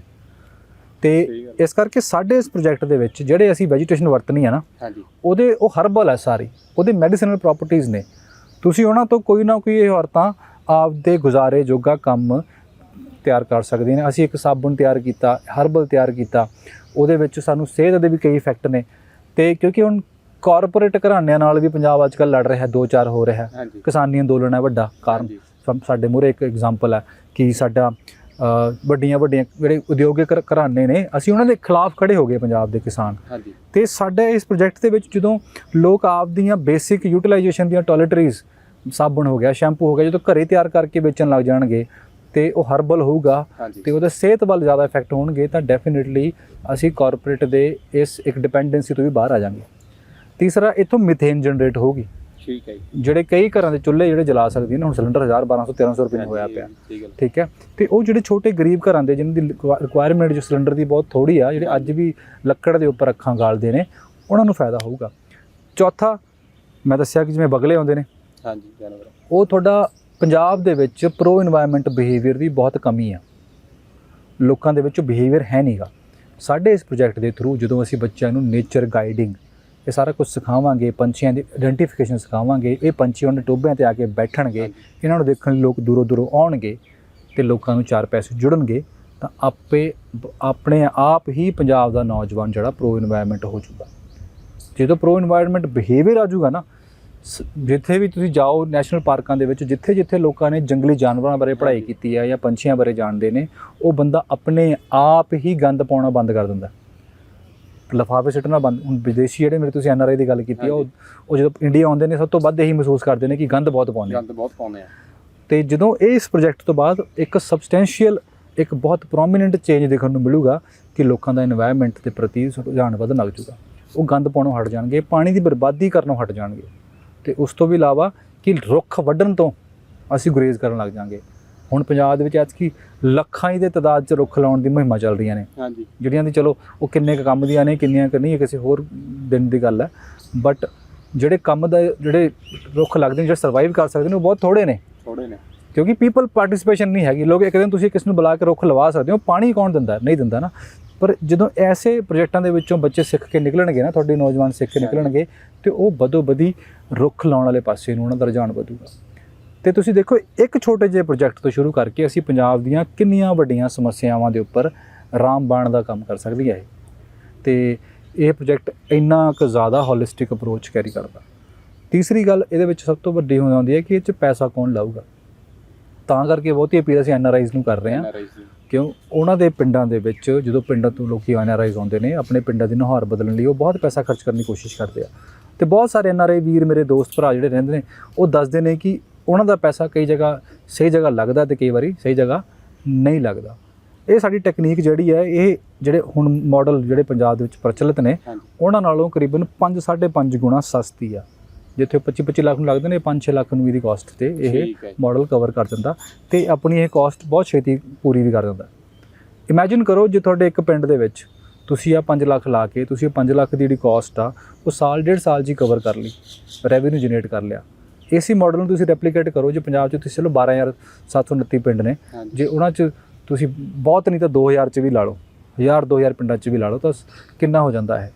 ਤੇ। ਇਸ ਕਰਕੇ ਸਾਡੇ ਇਸ ਪ੍ਰੋਜੈਕਟ ਦੇ ਵਿੱਚ ਜਿਹੜੇ ਅਸੀਂ ਵੈਜੀਟੇਸ਼ਨ ਵਰਤਣੀ ਆ ਨਾ ਹਾਂਜੀ। ਉਹਦੇ ਉਹ ਹਰਬਲ ਹੈ ਸਾਰੀ ਉਹਦੇ ਮੈਡੀਸਿਨਲ ਪ੍ਰੋਪਰਟੀਆਂ ਨੇ। ਤੁਸੀਂ ਉਹਨਾਂ ਤੋਂ ਕੋਈ ਨਾ ਕੋਈ ਇਹ ਔਰਤਾਂ ਆਪਦੇ ਗੁਜ਼ਾਰੇ ਜੋਗਾ ਕੰਮ ਤਿਆਰ ਕਰ ਸਕਦੀਆਂ ਨੇ। ਅਸੀਂ ਇੱਕ ਸਾਬਣ ਤਿਆਰ ਕੀਤਾ ਹਰਬਲ ਤਿਆਰ ਕੀਤਾ ਉਹਦੇ ਵਿੱਚ ਸਾਨੂੰ ਸਿਹਤ ਦੇ ਵੀ ਕਈ ਇਫੈਕਟ ਨੇ। ਤੇ ਕਿਉਂਕਿ ਹੁਣ ਕਾਰਪੋਰੇਟ ਘਰਾਣਿਆਂ ਨਾਲ ਵੀ ਪੰਜਾਬ ਅੱਜ ਕੱਲ੍ਹ ਲੜ ਰਿਹਾ ਦੋ ਚਾਰ ਹੋ ਰਿਹਾ। ਕਿਸਾਨੀ ਅੰਦੋਲਨ ਹੈ ਵੱਡਾ ਕਾਰਨ। ਸਾਡੇ ਮੂਹਰੇ ਇੱਕ ਐਗਜ਼ਾਮਪਲ ਹੈ ਕਿ ਸਾਡਾ ਵੱਡੀਆਂ ਵੱਡੀਆਂ ਜਿਹੜੇ ਉਦਯੋਗਿਕ ਘਰ- ਘਰਾਣੇ ਨੇ ਅਸੀਂ ਉਹਨਾਂ ਦੇ ਖਿਲਾਫ ਖੜੇ ਹੋ ਗਏ ਪੰਜਾਬ ਦੇ ਕਿਸਾਨ। ਤੇ ਸਾਡੇ ਇਸ ਪ੍ਰੋਜੈਕਟ ਦੇ ਵਿੱਚ ਜਦੋਂ ਲੋਕ ਆਪਦੀਆਂ ਬੇਸਿਕ ਯੂਟਿਲਾਈਜੇਸ਼ਨ ਦੀਆਂ ਟੋਇਲਟਰੀਜ਼ ਸਾਬਣ ਹੋ ਗਿਆ ਸ਼ੈਂਪੂ ਹੋ ਗਿਆ ਜਦੋਂ ਘਰੇ ਤਿਆਰ ਕਰਕੇ ਵੇਚਣ ਲੱਗ ਜਾਣਗੇ ਤੇ ਉਹ ਹਰਬਲ ਹੋਊਗਾ ਤੇ ਉਹਦੇ ਸਿਹਤ ਵੱਲ ਜ਼ਿਆਦਾ ਇਫੈਕਟ ਹੋਣਗੇ ਤਾਂ ਡੈਫੀਨਿਟਲੀ ਅਸੀਂ ਕਾਰਪੋਰੇਟ ਦੇ ਇਸ ਇੱਕ ਡਿਪੈਂਡੈਂਸੀ ਤੋਂ ਵੀ ਬਾਹਰ ਆ ਜਾਵਾਂਗੇ। ਤੀਸਰਾ ਇੱਥੋਂ ਮਿਥੇਨ ਜਨਰੇਟ ਹੋਊਗੀ। ਠੀਕ ਹੈ ਜਿਹੜੇ ਕਈ ਘਰਾਂ ਦੇ ਚੁੱਲ੍ਹੇ ਜਿਹੜੇ ਜਲਾ ਸਕਦੇ ਨੇ ਹੁਣ ਸਿਲੰਡਰ 1000 1200 1300 ਰੁਪਏ ਨੂੰ ਹੋਇਆ ਪਿਆ। ਠੀਕ ਹੈ? ਤੇ ਉਹ ਜਿਹੜੇ ਛੋਟੇ ਗਰੀਬ ਘਰਾਂ ਦੇ ਜਿਨ੍ਹਾਂ ਦੀ ਰਿਕੁਆਇਰਮੈਂਟ ਜੋ ਸਿਲੰਡਰ ਦੀ ਬਹੁਤ ਥੋੜੀ ਆ ਜਿਹੜੇ ਅੱਜ ਵੀ ਲੱਕੜ ਦੇ ਉੱਪਰ ਅੱਖਾਂ ਗਾਲਦੇ ਨੇ ਉਹਨਾਂ ਨੂੰ ਫਾਇਦਾ ਹੋਊਗਾ। ਚੌਥਾ ਮੈਂ ਦੱਸਿਆ ਕਿ ਜਿਵੇਂ ਬਗਲੇ ਆਉਂਦੇ ਨੇ ਹਾਂਜੀ ਉਹ ਤੁਹਾਡਾ ਪੰਜਾਬ ਦੇ ਵਿੱਚ ਪ੍ਰੋ এনवायरमेंट ਬਿਹੇਵੀਅਰ ਦੀ ਬਹੁਤ ਕਮੀ ਆ। ਲੋਕਾਂ ਦੇ ਵਿੱਚ ਬਿਹੇਵੀਅਰ ਹੈ ਨਹੀਂਗਾ ਸਾਡੇ ਇਸ ਪ੍ਰੋਜੈਕਟ ਦੇ ਥਰੂ ਜਦੋਂ ਅਸੀਂ ਬੱਚਿਆਂ ਨੂੰ ਨੇਚਰ ਗਾਈਡਿੰਗ ਇਹ ਸਾਰਾ ਕੁਝ ਸਿਖਾਵਾਂਗੇ ਪੰਛੀਆਂ ਦੀ ਆਇਡੈਂਟੀਫਿਕੇਸ਼ਨ ਸਿਖਾਵਾਂਗੇ ਇਹ ਪੰਛੀ ਉਹਨਾਂ ਟੋਬਿਆਂ ਤੇ ਆ ਕੇ ਬੈਠਣਗੇ ਇਹਨਾਂ ਨੂੰ ਦੇਖਣ ਲਈ ਲੋਕ ਦੂਰੋਂ ਦੂਰੋਂ ਆਉਣਗੇ ਤੇ ਲੋਕਾਂ ਨੂੰ ਚਾਰ ਪੈਸੇ ਜੁੜਨਗੇ ਤਾਂ ਆਪੇ ਆਪਣੇ ਆਪ ਹੀ ਪੰਜਾਬ ਦਾ ਨੌਜਵਾਨ ਜਿਹੜਾ ਪ੍ਰੋ এনवायरमेंट ਹੋ ਜਾਊਗਾ ਜਦੋਂ ਪ੍ਰੋ এনवायरमेंट ਬਿਹੇਵੀਅਰ ਆ ਜਾਊਗਾ ਨਾ ਜਿੱਥੇ ਵੀ ਤੁਸੀਂ ਜਾਓ ਨੈਸ਼ਨਲ ਪਾਰਕਾਂ ਦੇ ਵਿੱਚ ਜਿੱਥੇ ਜਿੱਥੇ ਲੋਕਾਂ ਨੇ ਜੰਗਲੀ ਜਾਨਵਰਾਂ ਬਾਰੇ ਪੜ੍ਹਾਈ ਕੀਤੀ ਹੈ ਜਾਂ ਪੰਛੀਆਂ ਬਾਰੇ ਜਾਣਦੇ ਨੇ ਉਹ ਬੰਦਾ ਆਪਣੇ ਆਪ ਹੀ ਗੰਦ ਪਾਉਣਾ ਬੰਦ ਕਰ ਦਿੰਦਾ। ਲਫਾਫੇ ਸਿੱਟਣਾ ਬੰਦ ਹੁਣ ਵਿਦੇਸ਼ੀ ਜਿਹੜੇ ਮੇਰੇ ਤੁਸੀਂ ਐਨਆਰਆਈ ਦੀ ਗੱਲ ਕੀਤੀ ਆ ਉਹ ਜਦੋਂ ਇੰਡੀਆ ਆਉਂਦੇ ਨੇ ਸਭ ਤੋਂ ਵੱਧ ਇਹੀ ਮਹਿਸੂਸ ਕਰਦੇ ਨੇ ਕਿ ਗੰਦ ਬਹੁਤ ਪਾਉਂਦੇ ਗੰਦ ਬਹੁਤ ਪਾਉਂਦੇ ਆ। ਤੇ ਜਦੋਂ ਇਹ ਇਸ ਪ੍ਰੋਜੈਕਟ ਤੋਂ ਬਾਅਦ ਇੱਕ ਸਬਸਟੈਂਸ਼ੀਅਲ ਇੱਕ ਬਹੁਤ ਪ੍ਰੋਮਿਨੈਂਟ ਚੇਂਜ ਦੇਖਣ ਨੂੰ ਮਿਲੂਗਾ ਕਿ ਲੋਕਾਂ ਦਾ এনवायरमेंट ਦੇ ਪ੍ਰਤੀ ਰੁਝਾਨ ਵੱਧਣ ਲੱਗ ਜੂਗਾ ਉਹ ਗੰਦ ਪਾਉਣੋਂ ਹਟ ਜਾਣਗੇ ਪਾਣੀ ਦੀ ਬਰਬਾਦੀ ਕਰਨੋਂ ਹਟ ਜਾਣਗੇ। ਤੇ ਉਸ ਤੋਂ ਵੀ ਇਲਾਵਾ ਕਿ ਰੁੱਖ ਵੱਢਣ ਤੋਂ ਅਸੀਂ ਗੁਰੇਜ਼ ਕਰਨ ਲੱਗ ਜਾਾਂਗੇ। ਹੁਣ ਪੰਜਾਬ ਦੇ ਵਿੱਚ ਐਤਕੀ ਲੱਖਾਂ ਹੀ ਦੇ ਤਾਦਾਦ 'ਚ ਰੁੱਖ ਲਾਉਣ ਦੀ ਮੁਹਿੰਮਾਂ ਚੱਲ ਰਹੀਆਂ ਨੇ। ਹਾਂਜੀ। ਜਿਹੜੀਆਂ ਦੀ ਚਲੋ ਉਹ ਕਿੰਨੇ ਕੁ ਕੰਮ ਦੀਆਂ ਨੇ ਕਿੰਨੀਆਂ ਕੁ ਨਹੀਂ ਇਹ ਕਿਸੇ ਹੋਰ ਦਿਨ ਦੀ ਗੱਲ ਹੈ। ਬਟ ਜਿਹੜੇ ਕੰਮ ਦਾ ਜਿਹੜੇ ਰੁੱਖ ਲੱਗਦੇ ਨੇ ਜਿਹੜੇ ਸਰਵਾਈਵ ਕਰ ਸਕਦੇ ਨੇ ਉਹ ਬਹੁਤ ਥੋੜੇ ਨੇ। ਥੋੜੇ ਨੇ। ਕਿਉਂਕਿ ਪੀਪਲ ਪਾਰਟਿਸਿਪੇਸ਼ਨ ਨਹੀਂ ਹੈਗੀ। ਲੋਕ ਇੱਕ ਦਿਨ ਤੁਸੀਂ ਕਿਸ ਨੂੰ ਬੁਲਾ ਕੇ ਰੁੱਖ ਲਵਾ ਸਕਦੇ ਹੋ ਪਾਣੀ ਕੌਣ ਦਿੰਦਾ? ਨਹੀਂ ਦਿੰਦਾ ਨਾ। ਪਰ ਜਦੋਂ ਐਸੇ ਪ੍ਰੋਜੈਕਟਾਂ ਦੇ ਵਿੱਚੋਂ ਬੱਚੇ ਸਿੱਖ ਕੇ ਨਿਕਲਣਗੇ ਨਾ ਤੁਹਾਡੇ ਨੌਜਵਾਨ ਸਿੱਖ ਕੇ ਨਿਕਲਣਗੇ ਤੇ ਉਹ ਬਦੋ ਬਦੀ ਰੁੱਖ ਲਾਉਣ ਵਾਲੇ ਪਾਸੇ ਨੂੰ ਉਹਨਾਂ ਦਾ ਰੁਝਾਨ ਵਧੂਗਾ। ਤੇ ਤੁਸੀਂ ਦੇਖੋ ਇੱਕ ਛੋਟੇ ਜਿਹੇ ਪ੍ਰੋਜੈਕਟ ਤੋਂ ਸ਼ੁਰੂ ਕਰਕੇ ਅਸੀਂ ਪੰਜਾਬ ਦੀਆਂ ਕਿੰਨੀਆਂ ਵੱਡੀਆਂ ਸਮੱਸਿਆਵਾਂ ਦੇ ਉੱਪਰ ਰਾਮਬਾਣ ਦਾ ਕੰਮ ਕਰ ਸਕਦੀ ਹੈ ਤੇ ਇਹ ਪ੍ਰੋਜੈਕਟ ਇੰਨਾ ਕੁ ਜ਼ਿਆਦਾ ਹੋਲਿਸਟਿਕ ਅਪਰੋਚ ਕੈਰੀ ਕਰਦਾ। ਤੀਸਰੀ ਗੱਲ ਇਹਦੇ ਵਿੱਚ ਸਭ ਤੋਂ ਵੱਡੀ ਹੋ ਜਾਂਦੀ ਹੈ ਕਿ ਇਹ 'ਚ ਪੈਸਾ ਕੌਣ ਲਾਊਗਾ? ਤਾਂ ਕਰਕੇ ਬਹੁਤੀ ਅਪੀਲ ਅਸੀਂ ਐਨਆਰਆਈਜ਼ ਨੂੰ ਕਰ ਰਹੇ ਹਾਂ। ਕਿਉਂ? ਉਹਨਾਂ ਦੇ ਪਿੰਡਾਂ ਦੇ ਵਿੱਚ ਜਦੋਂ ਪਿੰਡਾਂ ਤੋਂ ਲੋਕੀ ਐਨਆਰਆਈਜ਼ ਆਉਂਦੇ ਨੇ ਆਪਣੇ ਪਿੰਡਾਂ ਦੀ ਨੁਹਾਰ ਬਦਲਣ ਲਈ ਉਹ ਬਹੁਤ ਪੈਸਾ ਖਰਚ ਕਰਨ ਦੀ ਕੋਸ਼ਿਸ਼ ਕਰਦੇ ਆ। ਤੇ ਬਹੁਤ ਸਾਰੇ ਐਨਆਰਆਈ ਵੀਰ ਮੇਰੇ ਦੋਸਤ ਭਰਾ ਜਿਹੜੇ ਰਹਿੰਦੇ ਨੇ ਉਹ ਦੱਸਦੇ ਨੇ ਕਿ ਉਹਨਾਂ ਦਾ ਪੈਸਾ ਕਈ ਜਗ੍ਹਾ ਸਹੀ ਜਗ੍ਹਾ ਲੱਗਦਾ ਤੇ ਕਈ ਵਾਰੀ ਸਹੀ ਜਗ੍ਹਾ ਨਹੀਂ ਲੱਗਦਾ। ਇਹ ਸਾਡੀ ਟੈਕਨੀਕ ਜਿਹੜੀ ਹੈ ਇਹ ਜਿਹੜੇ ਹੁਣ ਮਾਡਲ ਜਿਹੜੇ ਪੰਜਾਬ ਦੇ ਵਿੱਚ ਪ੍ਰਚਲਿਤ ਨੇ ਉਹਨਾਂ ਨਾਲੋਂ ਕਰੀਬਨ 5 5.5 ਗੁਣਾ ਸਸਤੀ ਆ। ਜਿੱਥੇ 25 25 ਲੱਖ ਨੂੰ ਲੱਗਦੇ ਨੇ 5 6 ਲੱਖ ਨੂੰ ਇਹਦੀ ਕਾਸਟ ਤੇ ਇਹ ਮਾਡਲ ਕਵਰ ਕਰ ਦਿੰਦਾ ਤੇ ਆਪਣੀ ਇਹ ਕਾਸਟ ਬਹੁਤ ਛੇਤੀ ਪੂਰੀ ਵੀ ਕਰ ਦਿੰਦਾ। ਇਮੇਜਿਨ ਕਰੋ ਜੇ ਤੁਹਾਡੇ ਇੱਕ ਪਿੰਡ ਦੇ ਵਿੱਚ ਤੁਸੀਂ ਆ 5 ਲੱਖ ਲਾ ਕੇ ਤੁਸੀਂ ਇਹ 5 ਲੱਖ ਦੀ ਜਿਹੜੀ ਕਾਸਟ ਆ ਉਹ ਸਾਲ ਡੇਢ ਸਾਲ ਹੀ ਕਵਰ ਕਰ ਲਈ ਰੈਵਨਿਊ ਜਨਰੇਟ ਕਰ ਲਿਆ। ਇਸੇ ਮਾਡਲ ਨੂੰ ਤੁਸੀਂ ਰੈਪਲੀਕੇਟ ਕਰੋ ਜੇ ਪੰਜਾਬ 'ਚ ਤੁਸੀਂ ਚਲੋ 12729 ਪਿੰਡ ਨੇ ਜੇ ਉਹਨਾਂ 'ਚ ਤੁਸੀਂ ਬਹੁਤ ਨਹੀਂ ਤਾਂ 2000 'ਚ ਵੀ ਲਾ ਲਓ 1000 2000 ਪਿੰਡਾਂ 'ਚ ਵੀ ਲਾ ਲਓ ਤਾਂ ਕਿੰਨਾ ਹੋ ਜਾਂਦਾ ਹੈ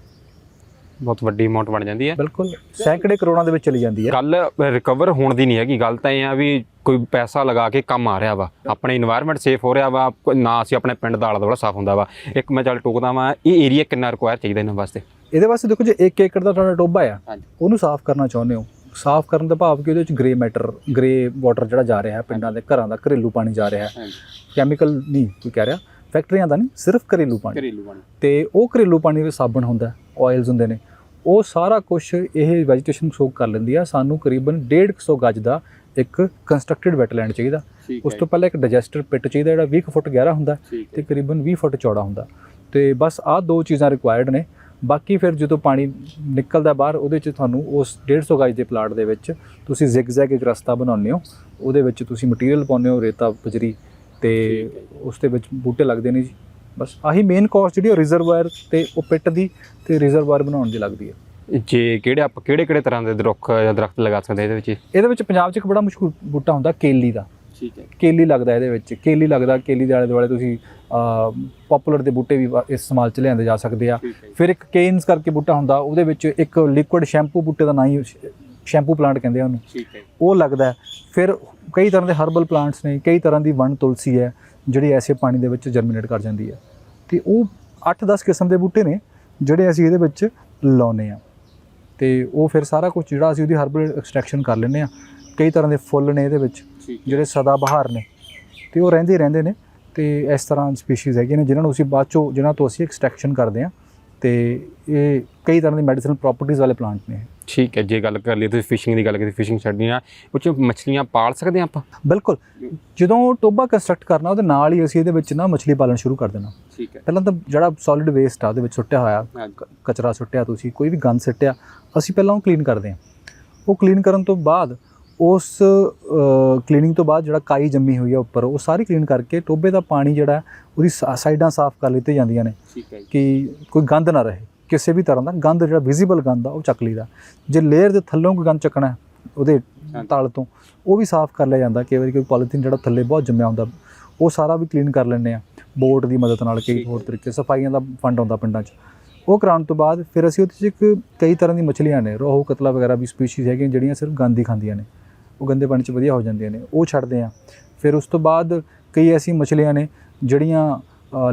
ਬਹੁਤ ਵੱਡੀ ਅਮਾਉਂਟ ਬਣ ਜਾਂਦੀ ਹੈ। ਬਿਲਕੁਲ ਸੈਂਕੜੇ ਕਰੋੜਾਂ ਦੇ ਵਿੱਚ ਚਲੀ ਜਾਂਦੀ ਹੈ। ਗੱਲ ਰਿਕਵਰ ਹੋਣ ਦੀ ਨਹੀਂ ਹੈਗੀ ਗੱਲ ਤਾਂ ਇਹ ਆ ਵੀ ਕੋਈ ਪੈਸਾ ਲਗਾ ਕੇ ਕੰਮ ਆ ਰਿਹਾ ਵਾ ਆਪਣੇ এনवायरमेंट ਸੇਫ ਹੋ ਰਿਹਾ ਵਾ ਨਾ ਅਸੀਂ ਆਪਣੇ ਪਿੰਡ ਦਾ ਆਲਾ ਦੋਲਾ ਸਾਫ਼ ਹੁੰਦਾ ਵਾ। ਇੱਕ ਮੈਂ ਚੱਲ ਟੋਕਦਾ ਵਾ ਇਹ ਏਰੀਆ ਕਿੰਨਾ ਰਿਕੁਆਇਰ ਚਾਹੀਦਾ ਇਹਨਾਂ ਵਾਸਤੇ? ਇਹਦੇ ਵਾਸਤੇ ਦੇਖੋ ਜੇ 1 ਏਕੜ ਦਾ ਤੁਹਾਡਾ ਟੋਬਾ ਆ ਉਹਨੂੰ ਸਾਫ਼ ਕਰਨਾ ਚਾਹੁੰਦੇ ਹੋ ਸਾਫ਼ ਕਰਨ ਦਾ ਭਾਵ ਕਿ ਉਹਦੇ ਵਿੱਚ ਗ੍ਰੇ ਮੈਟਰ ਗ੍ਰੇ ਵਾਟਰ ਜਿਹੜਾ ਜਾ ਰਿਹਾ ਹੈ ਪਿੰਡਾਂ ਦੇ ਘਰਾਂ ਦਾ ਘਰੇਲੂ ਪਾਣੀ ਜਾ ਰਿਹਾ ਹੈ। ਕੈਮੀਕਲ ਨਹੀਂ ਕੋਈ ਕਹਿ ਰਿਹਾ? ਫੈਕਟਰੀਆਂ ਦਾ ਨਹੀਂ ਸਿਰਫ ਘਰੇਲੂ ਪਾਣੀ। ਘਰੇਲੂ ਪਾਣੀ। ਤੇ ਉਹ ਘਰੇਲੂ ਪਾਣੀ ਵਿੱਚ ਸਾਬਣ ਹੁੰਦਾ ਆਇਲਸ ਹੁੰਦੇ ਨੇ। ਉਹ ਸਾਰਾ ਕੁਝ ਇਹ ਵੈਜੀਟੇਸ਼ਨ ਸੋਕ ਕਰ ਲੈਂਦੀ ਆ। ਸਾਨੂੰ ਕਰੀਬਨ 150 ਗਜ ਦਾ ਇੱਕ ਕੰਸਟਰਕਟਡ ਵੈਟਲੈਂਡ ਚਾਹੀਦਾ। ਉਸ ਤੋਂ ਪਹਿਲਾਂ ਇੱਕ ਡਾਈਜੈਸਟਰ ਪਿਟ ਚਾਹੀਦਾ ਜਿਹੜਾ 20 ਕੁ ਫੁੱਟ ਗਹਿਰਾ ਹੁੰਦਾ ਤੇ ਕਰੀਬਨ 20 ਫੁੱਟ ਚੌੜਾ ਹੁੰਦਾ ਤੇ ਬਸ ਆਹ ਦੋ ਚੀਜ਼ਾਂ ਰਿਕੁਆਇਰਡ ਨੇ। ਬਾਕੀ ਫਿਰ ਜਦੋਂ ਪਾਣੀ ਨਿਕਲਦਾ ਬਾਹਰ ਉਹਦੇ ਚ ਤੁਹਾਨੂੰ ਉਸ 150 ਗਜ ਦੇ ਪਲਾਟ ਦੇ ਵਿੱਚ ਤੁਸੀਂ ਜ਼ਿਗਜ਼ੈਗ ਇੱਕ ਰਸਤਾ ਬਣਾਉਂਦੇ ਹੋ। ਉਹਦੇ ਵਿੱਚ ਤੁਸੀਂ ਮਟੀਰੀਅਲ ਪਾਉਂਦੇ ਹੋ ਰੇਤਾ ਬਜਰੀ ਤੇ। ਉਸ ਦੇ ਵਿੱਚ ਬੂਟੇ ਲੱਗਦੇ ਨੇ ਜੀ। ਬਸ ਆਹੀ ਮੇਨ ਕਾਸਟ ਜਿਹੜੀ ਉਹ ਰਿਜ਼ਰਵਾਇਰ ਤੇ ਉਹ ਪਿੱਟ ਦੀ ਤੇ ਰਿਜ਼ਰਵਾਇਰ ਬਣਾਉਣ ਦੀ ਲੱਗਦੀ ਹੈ। ਜੇ ਕਿਹੜੇ ਆਪਾਂ ਕਿਹੜੇ ਕਿਹੜੇ ਤਰ੍ਹਾਂ ਦੇ ਰੁੱਖ ਜਾਂ ਦਰਖਤ ਲਗਾ ਸਕਦੇ ਇਹਦੇ ਵਿੱਚ? ਇਹਦੇ ਵਿੱਚ ਪੰਜਾਬ 'ਚ ਇੱਕ ਬੜਾ ਮਸ਼ਹੂਰ ਬੂਟਾ ਹੁੰਦਾ ਕੇਲੀ ਦਾ। ਠੀਕ ਹੈ। ਕੇਲੀ ਲੱਗਦਾ ਇਹਦੇ ਵਿੱਚ। ਕੇਲੀ ਲੱਗਦਾ ਕੇਲੀ ਦੇ ਆਲੇ ਦੁਆਲੇ ਤੁਸੀਂ ਪਪੂਲਰ ਦੇ ਬੂਟੇ ਵੀ ਵਾ- ਇਸਤੇਮਾਲ 'ਚ ਲਿਆਂਦੇ ਜਾ ਸਕਦੇ ਆ। ਫਿਰ ਇੱਕ ਕੇਨਸ ਕਰਕੇ ਬੂਟਾ ਹੁੰਦਾ ਉਹਦੇ ਵਿੱਚ ਇੱਕ ਲਿਕੁਇਡ ਸ਼ੈਂਪੂ ਬੂਟੇ ਦਾ ਨਾਂ ਹੀ ਸ਼ੈਂਪੂ ਪਲਾਂਟ ਕਹਿੰਦੇ ਆ ਉਹਨੂੰ। ਠੀਕ ਹੈ ਉਹ ਲੱਗਦਾ। ਫਿਰ ਕਈ ਤਰ੍ਹਾਂ ਦੇ ਹਰਬਲ ਪਲਾਂਟਸ ਨੇ ਕਈ ਤਰ੍ਹਾਂ ਦੀ ਵਣ ਤੁਲਸੀ ਹੈ ਜਿਹੜੀ ਐਸੇ ਪਾਣੀ ਦੇ ਵਿੱਚ ਜਰਮੀਨੇਟ ਕਰ ਜਾਂਦੀ ਹੈ। ਤੇ ਉਹ 8-10 ਕਿਸਮ ਦੇ ਬੂਟੇ ਨੇ ਜਿਹੜੇ ਅਸੀਂ ਇਹਦੇ ਵਿੱਚ ਲਾਉਨੇ ਆ ਤੇ ਉਹ ਫਿਰ ਸਾਰਾ ਕੁਝ ਜਿਹੜਾ ਅਸੀਂ ਉਹਦੀ ਹਰਬਲ ਐਕਸਟ੍ਰੈਕਸ਼ਨ ਕਰ ਲੈਂਦੇ ਆ ਕਈ ਤਰ੍ਹਾਂ ਦੇ ਫੁੱਲ ਨੇ ਇਹਦੇ ਵਿੱਚ ਜਿਹੜੇ ਸਦਾ ਬਹਾਰ ਨੇ। ਤੇ ਉਹ ਰਹਿੰਦੇ ਰਹਿੰਦੇ ਨੇ। ਤੇ ਇਸ ਤਰ੍ਹਾਂ ਸਪੀਸੀਜ਼ ਹੈਗੀਆਂ ਨੇ ਜਿਨ੍ਹਾਂ ਨੂੰ ਅਸੀਂ ਬਾਅਦ ਚੋਂ ਜਿਨ੍ਹਾਂ ਤੋਂ ਅਸੀਂ ਐਕਸਟ੍ਰੈਕਸ਼ਨ ਕਰਦੇ ਆ ਤੇ ਇਹ ਕਈ ਤਰ੍ਹਾਂ ਦੀ ਮੈਡੀਸਨਲ ਪ੍ਰੋਪਰਟੀਆਂ ਵਾਲੇ ਪਲਾਂਟ ਨੇ ਠੀਕ ਹੈ ਜੇ ਗੱਲ ਕਰ ਲਈ ਤੁਸੀਂ ਫਿਸ਼ਿੰਗ ਦੀ ਗੱਲ ਕੀਤੀ ਫਿਸ਼ਿੰਗ ਛੱਡਣੀ ਆ ਉਹ 'ਚ ਮੱਛਲੀਆਂ ਪਾਲ ਸਕਦੇ ਆ ਆਪਾਂ? ਬਿਲਕੁਲ। ਜਦੋਂ ਟੋਬਾ ਕੰਸਟਰਕਟ ਕਰਨਾ ਉਹਦੇ ਨਾਲ ਹੀ ਅਸੀਂ ਇਹਦੇ ਵਿੱਚ ਨਾ ਮੱਛਲੀ ਪਾਲਣ ਸ਼ੁਰੂ ਕਰ ਦੇਣਾ। ਠੀਕ ਹੈ। ਪਹਿਲਾਂ ਤਾਂ ਜਿਹੜਾ ਸੋਲਿਡ ਵੇਸਟ ਆ ਉਹਦੇ ਵਿੱਚ ਸੁੱਟਿਆ ਹੋਇਆ ਕਚਰਾ ਸੁੱਟਿਆ ਤੁਸੀਂ ਕੋਈ ਵੀ ਗੰਦ ਸੁੱਟਿਆ ਅਸੀਂ ਪਹਿਲਾਂ ਉਹ ਕਲੀਨ ਕਰਦੇ ਹਾਂ। ਉਹ ਕਲੀਨ ਕਰਨ ਤੋਂ ਬਾਅਦ ਉਸ ਕਲੀਨਿੰਗ ਤੋਂ ਬਾਅਦ ਜਿਹੜਾ ਕਾਈ ਜੰਮੀ ਹੋਈ ਆ ਉੱਪਰ ਉਹ ਸਾਰੀ ਕਲੀਨ ਕਰਕੇ ਟੋਬੇ ਦਾ ਪਾਣੀ ਜਿਹੜਾ ਹੈ, ਉਹਦੀ ਸਾਈਡਾਂ ਸਾਫ਼ ਕਰ ਲਿੱਤੇ ਜਾਂਦੀਆਂ ਨੇ। ਹੈ ਕਿ ਕੋਈ ਗੰਦ ਨਾ ਰਹੇ ਕਿਸੇ ਵੀ ਤਰ੍ਹਾਂ ਦਾ ਗੰਦ ਜਿਹੜਾ ਵਿਜ਼ੀਬਲ ਗੰਦ ਆ ਉਹ ਚੱਕ ਲਈਦਾ। ਜੇ ਲੇਅਰ ਦੇ ਥੱਲੋਂ ਕੋਈ ਗੰਦ ਚੱਕਣਾ ਹੈ, ਉਹਦੇ। ਤਲ ਤੋਂ ਉਹ ਵੀ ਸਾਫ਼ ਕਰ ਲਿਆ ਜਾਂਦਾ ਕਈ ਵਾਰੀ ਕੋਈ ਪੋਲੀਥੀਨ ਜਿਹੜਾ ਥੱਲੇ ਬਹੁਤ ਜੰਮਿਆ ਹੁੰਦਾ ਉਹ ਸਾਰਾ ਵੀ ਕਲੀਨ ਕਰ ਲੈਂਦੇ ਆ ਬੋਟ ਦੀ ਮਦਦ ਨਾਲ ਕਈ ਹੋਰ ਤਰੀਕੇ ਸਫਾਈਆਂ ਦਾ ਫੰਡ ਆਉਂਦਾ ਪਿੰਡਾਂ 'ਚ। ਉਹ ਕਰਾਉਣ ਤੋਂ ਬਾਅਦ ਫਿਰ ਅਸੀਂ ਉਹਦੇ 'ਚ ਇੱਕ ਕਈ ਤਰ੍ਹਾਂ ਦੀ ਮੱਛਲੀਆਂ ਨੇ ਰੋਹੂ ਕਤਲਾ ਵਗੈਰਾ ਵੀ ਸਪੀਸੀਜ਼ ਹੈਗੀਆਂ ਜਿਹੜੀਆਂ ਸਿਰਫ ਗੰਦ ਹੀ ਖਾਂਦੀਆਂ ਨੇ। ਉਹ ਗੰਦੇ ਪਾਣੀ 'ਚ ਵਧੀਆ ਹੋ ਜਾਂਦੀਆਂ ਨੇ ਉਹ ਛੱਡਦੇ ਆ ਫਿਰ ਉਸ ਤੋਂ ਬਾਅਦ ਕਈ ਐਸੀ ਮੱਛਲੀਆਂ ਨੇ ਜਿਹੜੀਆਂ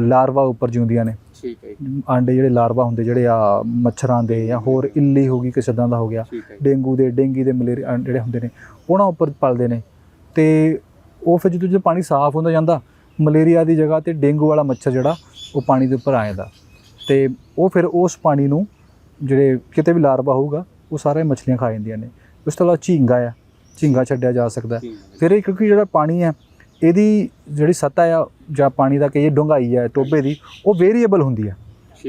ਲਾਰਵਾ ਉੱਪਰ ਜਿਉਂਦੀਆਂ ਨੇ। ਠੀਕ ਹੈ ਆਂਡੇ ਜਿਹੜੇ ਲਾਰਵਾ ਹੁੰਦੇ ਜਿਹੜੇ ਆ ਮੱਛਰਾਂ ਦੇ ਜਾਂ ਹੋਰ ਇੱਲੀ ਹੋ ਗਈ ਕਿਸੇ ਦਾ ਹੋ ਗਿਆ। ਡੇਂਗੂ ਦੇ ਡੇਂਗੀ ਦੇ ਮਲੇਰੀਆ ਜਿਹੜੇ ਹੁੰਦੇ ਨੇ ਉਹਨਾਂ ਉੱਪਰ ਪਲਦੇ ਨੇ। ਤੇ ਉਹ ਫਿਰ ਜਦੋਂ ਜਦੋਂ ਪਾਣੀ ਸਾਫ਼ ਹੁੰਦਾ ਜਾਂਦਾ ਮਲੇਰੀਆ ਦੀ ਜਗ੍ਹਾ ਤੇ ਡੇਂਗੂ ਵਾਲਾ ਮੱਛਰ ਜਿਹੜਾ ਉਹ ਪਾਣੀ ਦੇ ਉੱਪਰ ਆ ਜਾਂਦਾ। ਤੇ ਉਹ ਫਿਰ ਉਸ ਪਾਣੀ ਨੂੰ ਜਿਹੜੇ ਕਿਤੇ ਵੀ ਲਾਰਵਾ ਹੋਊਗਾ ਉਹ ਸਾਰੇ ਮੱਛਲੀਆਂ ਖਾ ਜਾਂਦੀਆਂ ਨੇ। ਉਸ ਤੋਂ ਇਲਾਵਾ ਝੀਂਗਾ ਆ। ਝੀਂਗਾ ਛੱਡਿਆ ਜਾ ਸਕਦਾ ਫਿਰ ਇਹ ਕਿਉਂਕਿ ਜਿਹੜਾ ਪਾਣੀ ਹੈ ਇਹਦੀ ਜਿਹੜੀ ਸਤਹ ਆ ਜਾਂ ਪਾਣੀ ਦਾ ਕਈ ਡੂੰਘਾਈ ਹੈ ਟੋਬੇ ਦੀ ਉਹ ਵੇਰੀਏਬਲ ਹੁੰਦੀ ਹੈ।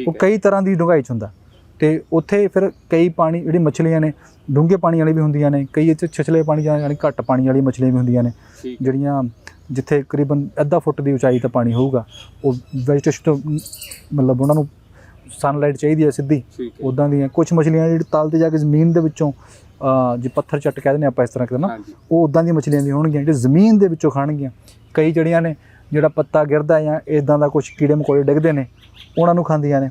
ਉਹ ਕਈ ਤਰ੍ਹਾਂ ਦੀ ਡੂੰਘਾਈ ਚ ਹੁੰਦਾ। ਤੇ ਉੱਥੇ ਫਿਰ ਕਈ ਪਾਣੀ ਜਿਹੜੀ ਮੱਛਲੀਆਂ ਨੇ ਡੂੰਘੇ ਪਾਣੀ ਵਾਲੀ ਵੀ ਹੁੰਦੀਆਂ ਨੇ ਕਈ ਇੱਥੇ ਛਛਲੇ ਪਾਣੀ ਜਾਂ ਯਾਨੀ ਘੱਟ ਪਾਣੀ ਵਾਲੀ ਮੱਛਲੀਆਂ ਵੀ ਹੁੰਦੀਆਂ ਨੇ। ਜਿਹੜੀਆਂ ਜਿੱਥੇ ਕਰੀਬਨ ਅੱਧਾ ਫੁੱਟ ਦੀ ਉਚਾਈ ਤੇ ਪਾਣੀ ਹੋਊਗਾ ਉਹ ਵੈਜੀਟੇਸ਼ਨ ਤੋਂ ਮਤਲਬ ਉਹਨਾਂ ਨੂੰ ਸਨਲਾਈਟ ਚਾਹੀਦੀ ਹੈ ਸਿੱਧੀ। ਉਦਾਂ ਦੀਆਂ ਕੁਝ ਮਛਲੀਆਂ ਜਿਹੜੀ ਤਲ ਤੇ ਜਾ ਕੇ ਜ਼ਮੀਨ ਦੇ ਵਿੱਚੋਂ ਜੇ ਪੱਥਰ ਚੱਟ ਕਹਿ ਦਿੰਦੇ ਆਪਾਂ ਇਸ ਤਰ੍ਹਾਂ ਕਿਤੇ ਨਾ ਉਹ ਉਦਾਂ ਦੀਆਂ ਮਛਲੀਆਂ ਵੀ ਹੋਣਗੀਆਂ ਜਿਹੜੇ ਜ਼ਮੀਨ ਦੇ ਵਿੱਚੋਂ ਖਾਣਗੀਆਂ। ਕਈ ਜਿਹੜੀਆਂ ਨੇ ਜਿਹੜਾ ਪੱਤਾ ਗਿਰਦਾ ਜਾਂ ਇਦਾਂ ਦਾ ਕੁਝ ਕੀੜੇ ਮਕੌੜੇ ਡਿੱਗਦੇ ਨੇ ਉਹਨਾਂ ਨੂੰ ਖਾਂਦੀਆਂ ਨੇ।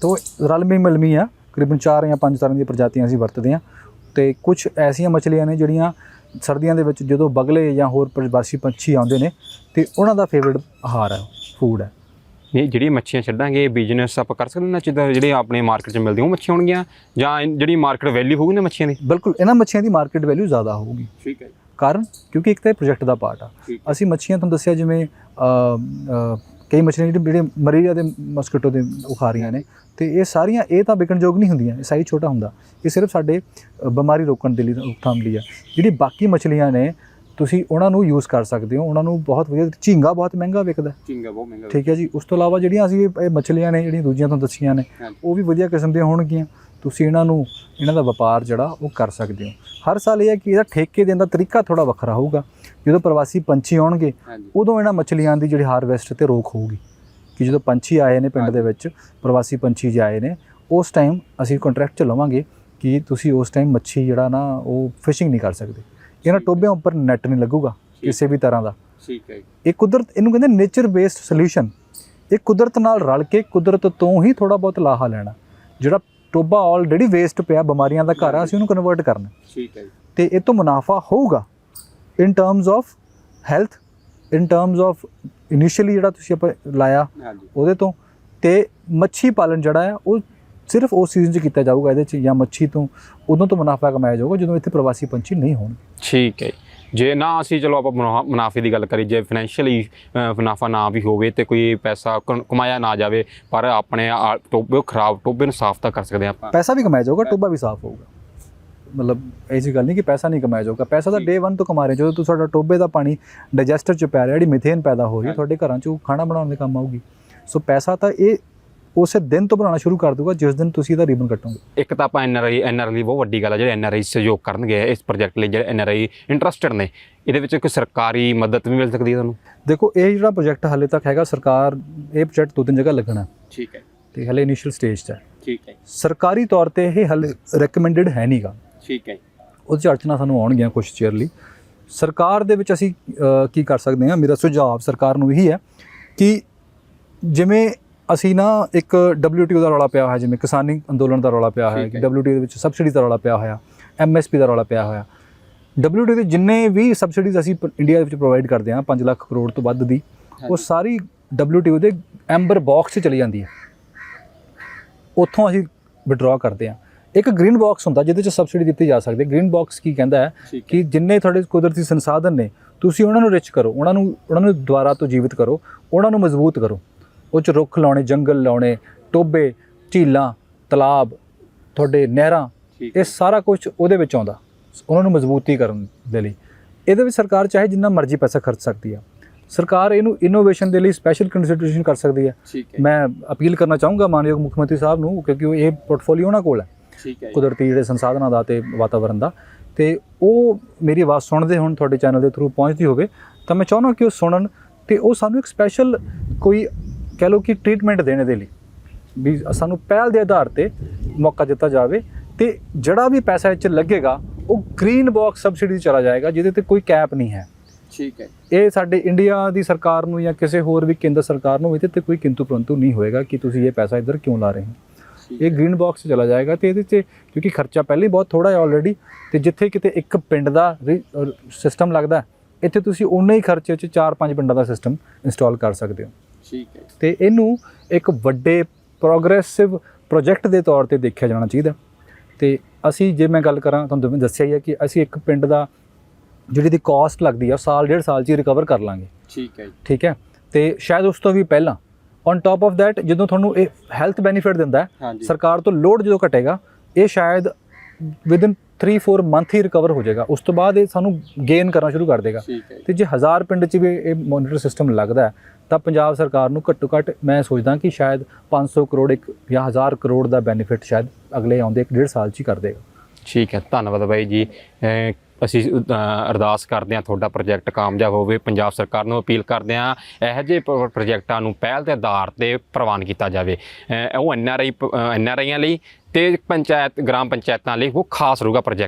ਤੋ ਰਲਮੀ ਮਿਲਮੀ ਆ ਕਰੀਬਨ 4 ਜਾਂ 5 ਤਰ੍ਹਾਂ ਦੀਆਂ ਪ੍ਰਜਾਤੀਆਂ ਅਸੀਂ ਵਰਤਦੇ ਆ ਤੇ ਕੁਝ ਐਸੀਆਂ ਮਛਲੀਆਂ ਨੇ ਜਿਹੜੀਆਂ ਸਰਦੀਆਂ ਦੇ ਵਿੱਚ ਜਦੋਂ ਬਗਲੇ ਜਾਂ ਹੋਰ ਪ੍ਰਵਾਸੀ ਪੰਛੀ ਆਉਂਦੇ ਨੇ ਤੇ ਉਹਨਾਂ ਦਾ ਫੇਵਰਿਟ ਆਹਾਰ ਹੈ ਫੂਡ ਹੈ ਇਹ ਜਿਹੜੀ ਮੱਛੀਆਂ ਛੱਡਾਂਗੇ ਬਿਜ਼ਨਸ ਆਪਾਂ ਕਰ ਸਕਦੇ ਨਾ ਜਿੱਦਾਂ ਜਿਹੜੇ ਆਪਣੇ ਮਾਰਕੀਟ 'ਚ ਮਿਲਦੀਆਂ ਉਹ ਮੱਛੀਆਂ ਹੋਣਗੀਆਂ ਜਾਂ ਇਹ ਜਿਹੜੀ ਮਾਰਕੀਟ ਵੈਲਿਊ ਹੋਊਗੀ ਨਾ ਮੱਛੀਆਂ ਦੀ। ਬਿਲਕੁਲ ਇਹਨਾਂ ਮੱਛੀਆਂ ਦੀ ਮਾਰਕੀਟ ਵੈਲਿਊ ਜ਼ਿਆਦਾ ਹੋਊਗੀ। ਠੀਕ ਹੈ ਕਾਰਨ? ਕਿਉਂਕਿ ਇੱਕ ਤਾਂ ਪ੍ਰੋਜੈਕਟ ਦਾ ਪਾਰਟ ਆ। ਅਸੀਂ ਮੱਛੀਆਂ ਤੁਹਾਨੂੰ ਦੱਸਿਆ ਜਿਵੇਂ ਕਈ ਮੱਛੀਆਂ ਜਿਹੜੇ ਜਿਹੜੇ ਮਲੇਰੀਆ ਦੇ ਮਸਕੀਟੋ ਦੇ ਉਹ ਖਾ ਰਹੀਆਂ ਨੇ ਤੇ ਇਹ ਸਾਰੀਆਂ ਇਹ ਤਾਂ ਵਿਕਣਯੋਗ ਨਹੀਂ ਹੁੰਦੀਆਂ ਇਹ ਸਾਈਜ਼ ਛੋਟਾ ਹੁੰਦਾ। ਇਹ ਸਿਰਫ ਸਾਡੇ ਬਿਮਾਰੀ ਰੋਕਣ ਦੇ ਲਈ ਰੋਕਥਾਮ ਲਈ ਆ। ਜਿਹੜੀ ਬਾਕੀ ਮੱਛਲੀਆਂ ਨੇ ਤੁਸੀਂ ਉਹਨਾਂ ਨੂੰ ਯੂਜ਼ ਕਰ ਸਕਦੇ ਹੋ। ਉਹਨਾਂ ਨੂੰ ਬਹੁਤ ਵਧੀਆ ਝੀਂਗਾ ਬਹੁਤ ਮਹਿੰਗਾ ਵਿਕਦਾ। ਚਿੰਗਾ ਬਹੁਤ ਮਹਿੰਗਾ ਠੀਕ ਹੈ ਜੀ। ਉਸ ਤੋਂ ਇਲਾਵਾ ਜਿਹੜੀਆਂ ਅਸੀਂ ਇਹ ਮੱਛਲੀਆਂ ਨੇ ਜਿਹੜੀਆਂ ਦੂਜੀਆਂ ਤੋਂ ਦੱਸੀਆਂ ਨੇ। ਉਹ ਵੀ ਵਧੀਆ ਕਿਸਮ ਦੀਆਂ ਹੋਣਗੀਆਂ। ਤੁਸੀਂ ਇਹਨਾਂ ਨੂੰ ਇਹਨਾਂ ਦਾ ਵਪਾਰ ਜਿਹੜਾ ਉਹ ਕਰ ਸਕਦੇ ਹੋ। ਹਰ ਸਾਲ ਇਹ ਹੈ ਕਿ ਇਹਦਾ ਠੇਕੇ ਦੇਣ ਦਾ ਤਰੀਕਾ ਥੋੜਾ ਵੱਖਰਾ ਹੋਊਗਾ। ਜਦੋਂ ਪ੍ਰਵਾਸੀ ਪੰਛੀ ਆਉਣਗੇ ਉਦੋਂ ਇਹਨਾਂ ਮੱਛਲੀਆਂ ਦੀ ਜਿਹੜੀ ਹਾਰਵੈਸਟ ਤੇ ਰੋਕ ਹੋਊਗੀ। ਕਿ ਜਦੋਂ ਪੰਛੀ ਆਏ ਨੇ ਪਿੰਡ ਦੇ ਵਿੱਚ ਪ੍ਰਵਾਸੀ ਪੰਛੀ ਜੇ ਆਏ ਨੇ ਉਸ ਟਾਈਮ ਅਸੀਂ ਕੰਟਰੈਕਟ ਚ ਲਵਾਂਗੇ ਕਿ ਤੁਸੀਂ ਉਸ ਟਾਈਮ ਮੱਛੀ ਜਿਹੜਾ ਨਾ ਉਹ ਫਿਸ਼ਿੰਗ ਨਹੀਂ ਕਰ ਸਕਦੇ। ਇਹਨਾਂ ਟੋਬਿਆਂ ਉੱਪਰ ਨੈਟ ਨਹੀਂ ਲੱਗੂਗਾ ਕਿਸੇ ਵੀ ਤਰ੍ਹਾਂ ਦਾ। ਠੀਕ ਹੈ ਇਹ ਕੁਦਰਤ ਇਹਨੂੰ ਕਹਿੰਦੇ ਨੇਚਰ ਬੇਸਡ ਸੋਲੂਸ਼ਨ ਇਹ ਕੁਦਰਤ ਨਾਲ ਰਲ ਕੇ ਕੁਦਰਤ ਤੋਂ ਹੀ ਥੋੜਾ ਬਹੁਤ ਲਾਹਾ ਲੈਣਾ। ਜਿਹੜਾ ਟੋਬਾ ਆਲਰੇਡੀ ਵੇਸਟ ਪਿਆ ਬਿਮਾਰੀਆਂ ਦਾ ਘਰ ਆ ਅਸੀਂ ਉਹਨੂੰ ਕਨਵਰਟ ਕਰਨਾ। ਠੀਕ ਹੈ ਤੇ ਇਹ ਤੋਂ ਮੁਨਾਫਾ ਹੋਊਗਾ in terms of health in terms of initially ਜਿਹੜਾ ਤੁਸੀਂ ਆਪਾਂ ਲਾਇਆ ਉਹਦੇ ਤੋਂ। ਤੇ ਮੱਛੀ ਪਾਲਣ ਜਿਹੜਾ ਹੈ ਉਹ ਸਿਰਫ ਉਸ ਸੀਜ਼ਨ 'ਚ ਕੀਤਾ ਜਾਊਗਾ ਇਹਦੇ 'ਚ ਜਾਂ ਮੱਛੀ ਤੋਂ ਉਦੋਂ ਤੋਂ ਮੁਨਾਫਾ ਕਮਾਇਆ ਜਾਊਗਾ ਜਦੋਂ ਇੱਥੇ ਪ੍ਰਵਾਸੀ ਪੰਛੀ ਨਹੀਂ ਹੋਣਗੇ। ਠੀਕ ਹੈ ਜੇ। ਨਾ ਅਸੀਂ ਚਲੋ ਆਪਾਂ ਮੁਨਾ- ਮੁਨਾਫੇ ਦੀ ਗੱਲ ਕਰੀ ਜੇ ਫਾਈਨੈਂਸ਼ੀਅਲੀ ਮੁਨਾਫਾ ਨਾ ਵੀ ਹੋਵੇ ਤੇ ਕੋਈ ਪੈਸਾ ਕਮ- ਕਮਾਇਆ ਨਾ ਜਾਵੇ ਪਰ ਆਪਣੇ ਟੋਬੇ ਖਰਾਬ ਟੋਬੇ ਨੂੰ ਸਾਫ਼ ਤਾਂ ਕਰ ਸਕਦੇ ਆਪਾਂ। ਪੈਸਾ ਵੀ ਕਮਾਇਆ ਜਾਊਗਾ ਟੋਬਾ ਵੀ ਸਾਫ਼ ਹੋਊਗਾ। ਮਤਲਬ ਐਸੀ ਗੱਲ ਨਹੀਂ ਕਿ ਪੈਸਾ ਨਹੀਂ ਕਮਾਇਆ ਜਾਊਗਾ। ਪੈਸਾ ਤਾਂ ਡੇ 1 ਤੋਂ ਕਮਾ ਰਹੇ ਜਦੋਂ ਤੁਸੀਂ ਤੁਹਾਡਾ ਟੋਬੇ ਦਾ ਪਾਣੀ ਡਾਈਜੈਸਟਰ 'ਚ ਪੈ ਰਿਹਾ ਜਿਹੜੀ ਮਿਥੇਨ ਪੈਦਾ ਹੋ ਰਹੀ ਹੈ। ਤੁਹਾਡੇ ਘਰਾਂ 'ਚ ਉਹ ਖਾਣਾ ਬਣਾਉਣ ਦੇ ਕੰਮ ਆਊਗੀ। ਸੋ ਪੈਸਾ ਤਾਂ ਇਹ ਉਸੇ ਦਿਨ ਤੋਂ ਬਣਾਉਣਾ ਸ਼ੁਰੂ ਕਰ ਦੂਗਾ ਜਿਸ ਦਿਨ ਤੁਸੀਂ ਇਹਦਾ ਰਿਬਨ ਕੱਟੋਗੇ। ਇੱਕ ਤਾਂ ਆਪਾਂ ਐਨਆਰਆਈ ਐਨਆਰ ਲਈ ਬਹੁਤ ਵੱਡੀ ਗੱਲ ਹੈ ਜਿਹੜੇ ਐਨਆਰਆਈ ਸਹਿਯੋਗ ਕਰਨਗੇ ਇਸ ਪ੍ਰੋਜੈਕਟ ਲਈ ਜਿਹੜੇ ਐਨਆਰਆਈ ਇੰਟਰਸਟਿਡ ਨੇ ਇਹਦੇ ਵਿੱਚ ਕੋਈ ਸਰਕਾਰੀ ਮਦਦ ਵੀ ਮਿਲ ਸਕਦੀ ਹੈ ਤੁਹਾਨੂੰ? ਦੇਖੋ ਇਹ ਜਿਹੜਾ ਪ੍ਰੋਜੈਕਟ ਹਾਲੇ ਤੱਕ ਹੈਗਾ ਸਰਕਾਰ ਇਹ ਪ੍ਰੋਜੈਕਟ ਦੋ ਤਿੰਨ ਜਗ੍ਹਾ ਲੱਗਣਾ। ਠੀਕ ਹੈ। ਤੇ ਹਲੇ ਇਨੀਸ਼ੀਅਲ ਸਟੇਜ 'ਚ ਹੈ। ਠੀਕ ਹੈ। ਸਰਕਾਰੀ ਤੌਰ ਤੇ ਇਹ ਹਲੇ ਰეკਮੈਂਡਡ ਹੈ ਨਹੀਂਗਾ ਠੀਕ ਹੈ। ਉਹਦੇ 'ਚ ਅੜਚਨਾ ਸਾਨੂੰ ਆਉਣਗੀਆਂ ਕੁਝ ਚਿਰ ਲਈ। ਸਰਕਾਰ ਦੇ ਵਿੱਚ ਅਸੀਂ ਕੀ ਕਰ ਸਕਦੇ ਹਾਂ ਮੇਰਾ ਸੁਝਾਅ ਸਰਕਾਰ ਨੂੰ ਇਹੀ ਹੈ ਕਿ ਜਿਵੇਂ ਅਸੀਂ ਨਾ ਇੱਕ WTO ਦਾ ਰੌਲਾ ਪਿਆ ਹੋਇਆ ਜਿਵੇਂ ਕਿਸਾਨੀ ਅੰਦੋਲਨ ਦਾ ਰੌਲਾ ਪਿਆ ਹੋਇਆ ਕਿ। WTO ਦੇ ਵਿੱਚ ਸਬਸਿਡੀ ਦਾ ਰੌਲਾ ਪਿਆ ਹੋਇਆ MSP ਦਾ ਰੌਲਾ ਪਿਆ ਹੋਇਆ। WTO ਦੇ ਜਿੰਨੇ ਵੀ ਸਬਸਿਡੀਜ਼ ਅਸੀਂ ਇੰਡੀਆ ਦੇ ਵਿੱਚ ਪ੍ਰੋਵਾਈਡ ਕਰਦੇ ਹਾਂ 5 ਲੱਖ ਕਰੋੜ ਤੋਂ ਵੱਧ ਦੀ ਉਹ ਸਾਰੀ WTO ਦੇ ਐਂਬਰ ਬਾਕਸ 'ਚ ਚਲੀ ਜਾਂਦੀ ਹੈ। ਉੱਥੋਂ ਅਸੀਂ ਵਿਡਰਾਅ ਕਰਦੇ ਹਾਂ। ਇੱਕ ਗ੍ਰੀਨ ਬਾਕਸ ਹੁੰਦਾ ਜਿਹਦੇ 'ਚ ਸਬਸਿਡੀ ਦਿੱਤੀ ਜਾ ਸਕਦੀ ਹੈ। ਗ੍ਰੀਨ ਬਾਕਸ ਕੀ ਕਹਿੰਦਾ ਹੈ ਕਿ ਜਿੰਨੇ ਤੁਹਾਡੇ ਕੁਦਰਤੀ ਸੰਸਾਧਨ ਨੇ ਤੁਸੀਂ ਉਹਨਾਂ ਨੂੰ ਰਿਚ ਕਰੋ ਉਹਨਾਂ ਨੂੰ ਉਹਨਾਂ ਨੂੰ ਦੁਬਾਰਾ ਤੋਂ ਜੀਵਿਤ ਕਰੋ ਉਹਨਾਂ ਨੂੰ ਮਜ਼ਬੂਤ ਕਰੋ। ਉਹ ਚ ਰੁੱਖ ਲਾਉਣੇ ਜੰਗਲ ਲਾਉਣੇ ਟੋਬੇ ਝੀਲਾਂ ਤਲਾਬ ਤੁਹਾਡੇ ਨਹਿਰਾਂ ਇਹ ਸਾਰਾ ਕੁਝ ਉਹਦੇ ਵਿੱਚ ਆਉਂਦਾ ਉਹਨਾਂ ਨੂੰ ਮਜ਼ਬੂਤੀ ਕਰਨ ਦੇ ਲਈ। ਇਹਦੇ ਵਿੱਚ ਸਰਕਾਰ ਚਾਹੇ ਜਿੰਨਾ ਮਰਜ਼ੀ ਪੈਸਾ ਖਰਚ ਸਕਦੀ ਆ ਸਰਕਾਰ ਇਹਨੂੰ ਇਨੋਵੇਸ਼ਨ ਦੇ ਲਈ ਸਪੈਸ਼ਲ ਕੰਸੀਡਰੇਸ਼ਨ ਕਰ ਸਕਦੀ ਹੈ। ਮੈਂ ਅਪੀਲ ਕਰਨਾ ਚਾਹੂੰਗਾ ਮਾਨਯੋਗ ਮੁੱਖ ਮੰਤਰੀ ਸਾਹਿਬ ਨੂੰ ਕਿਉਂਕਿ ਉਹ ਇਹ ਪੋਰਟਫੋਲੀਓ ਉਹਨਾਂ ਕੋਲ ਹੈ। ਕੁਦਰਤੀ ਜਿਹੜੇ ਸੰਸਾਧਨਾਂ ਦਾ ਤੇ ਵਾਤਾਵਰਣ ਦਾ। ਤੇ ਉਹ ਮੇਰੀ ਆਵਾਜ਼ ਸੁਣਦੇ ਹੁਣ ਤੁਹਾਡੇ ਚੈਨਲ ਦੇ ਥਰੂ ਪਹੁੰਚਦੀ ਹੋਵੇ ਤਾਂ ਮੈਂ ਚਾਹੁੰਦਾ ਕਿ ਉਹ ਸੁਣਨ ਤੇ ਉਹ ਸਾਨੂੰ ਇੱਕ ਸਪੈਸ਼ਲ ਕੋਈ ਕਹਿ ਲਓ ਕਿ ਟ੍ਰੀਟਮੈਂਟ ਦੇਣ ਦੇ ਲਈ ਵੀ ਸਾਨੂੰ ਪਹਿਲ ਦੇ ਆਧਾਰ ਤੇ ਮੌਕਾ ਦਿੱਤਾ ਜਾਵੇ ਤੇ ਜਿਹੜਾ ਵੀ ਪੈਸਾ ਇਹ 'ਚ ਲੱਗੇਗਾ ਉਹ ਗ੍ਰੀਨ ਬਾਕਸ ਸਬਸਿਡੀ ਚਲਾ ਜਾਏਗਾ ਜਿਹਦੇ ਤੇ ਕੋਈ ਕੈਪ ਨਹੀਂ ਹੈ। ਠੀਕ ਹੈ। ਇਹ ਸਾਡੇ ਇੰਡੀਆ ਦੀ ਸਰਕਾਰ ਨੂੰ ਜਾਂ ਕਿਸੇ ਹੋਰ ਵੀ ਕੇਂਦਰ ਸਰਕਾਰ ਨੂੰ ਇਹਦੇ ਤੇ ਕੋਈ ਕਿੰਤੂ ਪ੍ਰੰਤੂ ਨਹੀਂ ਹੋਏਗਾ ਕਿ ਤੁਸੀਂ ਇਹ ਪੈਸਾ ਇੱਧਰ ਕਿਉਂ ਲਾ ਰਹੇ ਹੋ। ਇਹ ਗ੍ਰੀਨ ਬਾਕਸ 'ਚ ਚਲਾ ਜਾਏਗਾ ਤੇ ਇਹਦੇ 'ਚ ਕਿਉਂਕਿ ਖਰਚਾ ਪਹਿਲਾਂ ਹੀ ਬਹੁਤ ਥੋੜਾ ਹੈ ਆਲਰੇਡੀ ਤੇ ਜਿੱਥੇ ਕਿਤੇ ਇੱਕ ਪਿੰਡ ਦਾ ਸਿਸਟਮ ਲੱਗਦਾ ਇੱਥੇ ਤੁਸੀਂ ਉਨੇ ਹੀ ਖਰਚੇ 'ਚ 4-5 ਪਿੰਡਾਂ ਦਾ ਸਿਸਟਮ ਇੰਸਟਾਲ ਕਰ ਸਕਦੇ ਹੋ। ਠੀਕ ਹੈ ਤੇ ਇਹਨੂੰ ਇੱਕ ਵੱਡੇ ਪ੍ਰੋਗਰੈਸਿਵ ਪ੍ਰੋਜੈਕਟ ਦੇ ਤੌਰ ਤੇ ਦੇਖਿਆ ਜਾਣਾ ਚਾਹੀਦਾ। ਤੇ ਅਸੀਂ ਜੇ ਮੈਂ ਗੱਲ ਕਰਾਂ ਤੁਹਾਨੂੰ ਦੱਸਿਆ ਹੀ ਹੈ ਕਿ ਅਸੀਂ ਇੱਕ ਪਿੰਡ ਦਾ ਜਿਹੜੀ ਦੀ ਕਾਸਟ ਲੱਗਦੀ ਆ ਸਾਲ ਡੇਢ ਸਾਲ 'ਚ ਹੀ ਰਿਕਵਰ ਕਰ ਲਾਂਗੇ। ਠੀਕ ਹੈ ਠੀਕ ਹੈ? ਤੇ ਸ਼ਾਇਦ ਉਸ ਤੋਂ ਵੀ ਪਹਿਲਾਂ ਔਨ ਟਾਪ ਆਫ ਥੈਟ ਜਦੋਂ ਤੁਹਾਨੂੰ ਇਹ ਹੈਲਥ ਬੈਨੀਫਿਟ ਦਿੰਦਾ ਹੈ ਸਰਕਾਰ ਤੋਂ ਲੋਡ ਜਦੋਂ ਘਟੇਗਾ ਇਹ ਸ਼ਾਇਦ ਵਿਦਿਨ 3-4 ਮੰਥ ਹੀ ਰਿਕਵਰ ਹੋ ਜਾਏਗਾ। ਉਸ ਤੋਂ ਬਾਅਦ ਇਹ ਸਾਨੂੰ ਗੇਨ ਕਰਨਾ ਸ਼ੁਰੂ ਕਰ ਦੇਗਾ। ਹੈ ਤੇ ਜੇ ਹਜ਼ਾਰ ਪਿੰਡ 'ਚ ਵੀ ਇਹ ਮੋਨੀਟਰ ਸਿਸਟਮ ਲੱਗਦਾ ਹੈ, ਤਾਂ ਪੰਜਾਬ ਸਰਕਾਰ ਨੂੰ ਘੱਟੋ ਘੱਟ ਮੈਂ ਸੋਚਦਾ ਕਿ ਸ਼ਾਇਦ 500 ਕਰੋੜ ਇੱਕ ਜਾਂ 1000 ਕਰੋੜ ਦਾ ਬੈਨੀਫਿਟ ਸ਼ਾਇਦ ਅਗਲੇ ਆਉਂਦੇ ਇੱਕ ਡੇਢ ਸਾਲ 'ਚ ਹੀ ਕਰ ਦੇਗਾ। ਠੀਕ ਹੈ, ਧੰਨਵਾਦ ਬਾਈ ਜੀ। ਅਸੀਂ ਅਰਦਾਸ ਕਰਦੇ ਹਾਂ ਤੁਹਾਡਾ ਪ੍ਰੋਜੈਕਟ ਕਾਮਯਾਬ ਹੋਵੇ। ਪੰਜਾਬ ਸਰਕਾਰ ਨੂੰ ਅਪੀਲ ਕਰਦੇ ਹਾਂ ਇਹੋ ਜਿਹੇ ਪ- ਪ੍ਰੋਜੈਕਟਾਂ ਨੂੰ ਪਹਿਲ ਦੇ ਆਧਾਰ ਤੇ ਪ੍ਰਵਾਨ ਕੀਤਾ ਜਾਵੇ। ਉਹ N R I N R ਆਈਆਂ ਲਈ ਤੇ ਪੰਚਾਇਤ, ਗ੍ਰਾਮ ਪੰਚਾਇਤਾਂ ਲਈ ਉਹ ਖਾਸ ਰਹੂਗਾ ਪ੍ਰੋਜੈਕਟ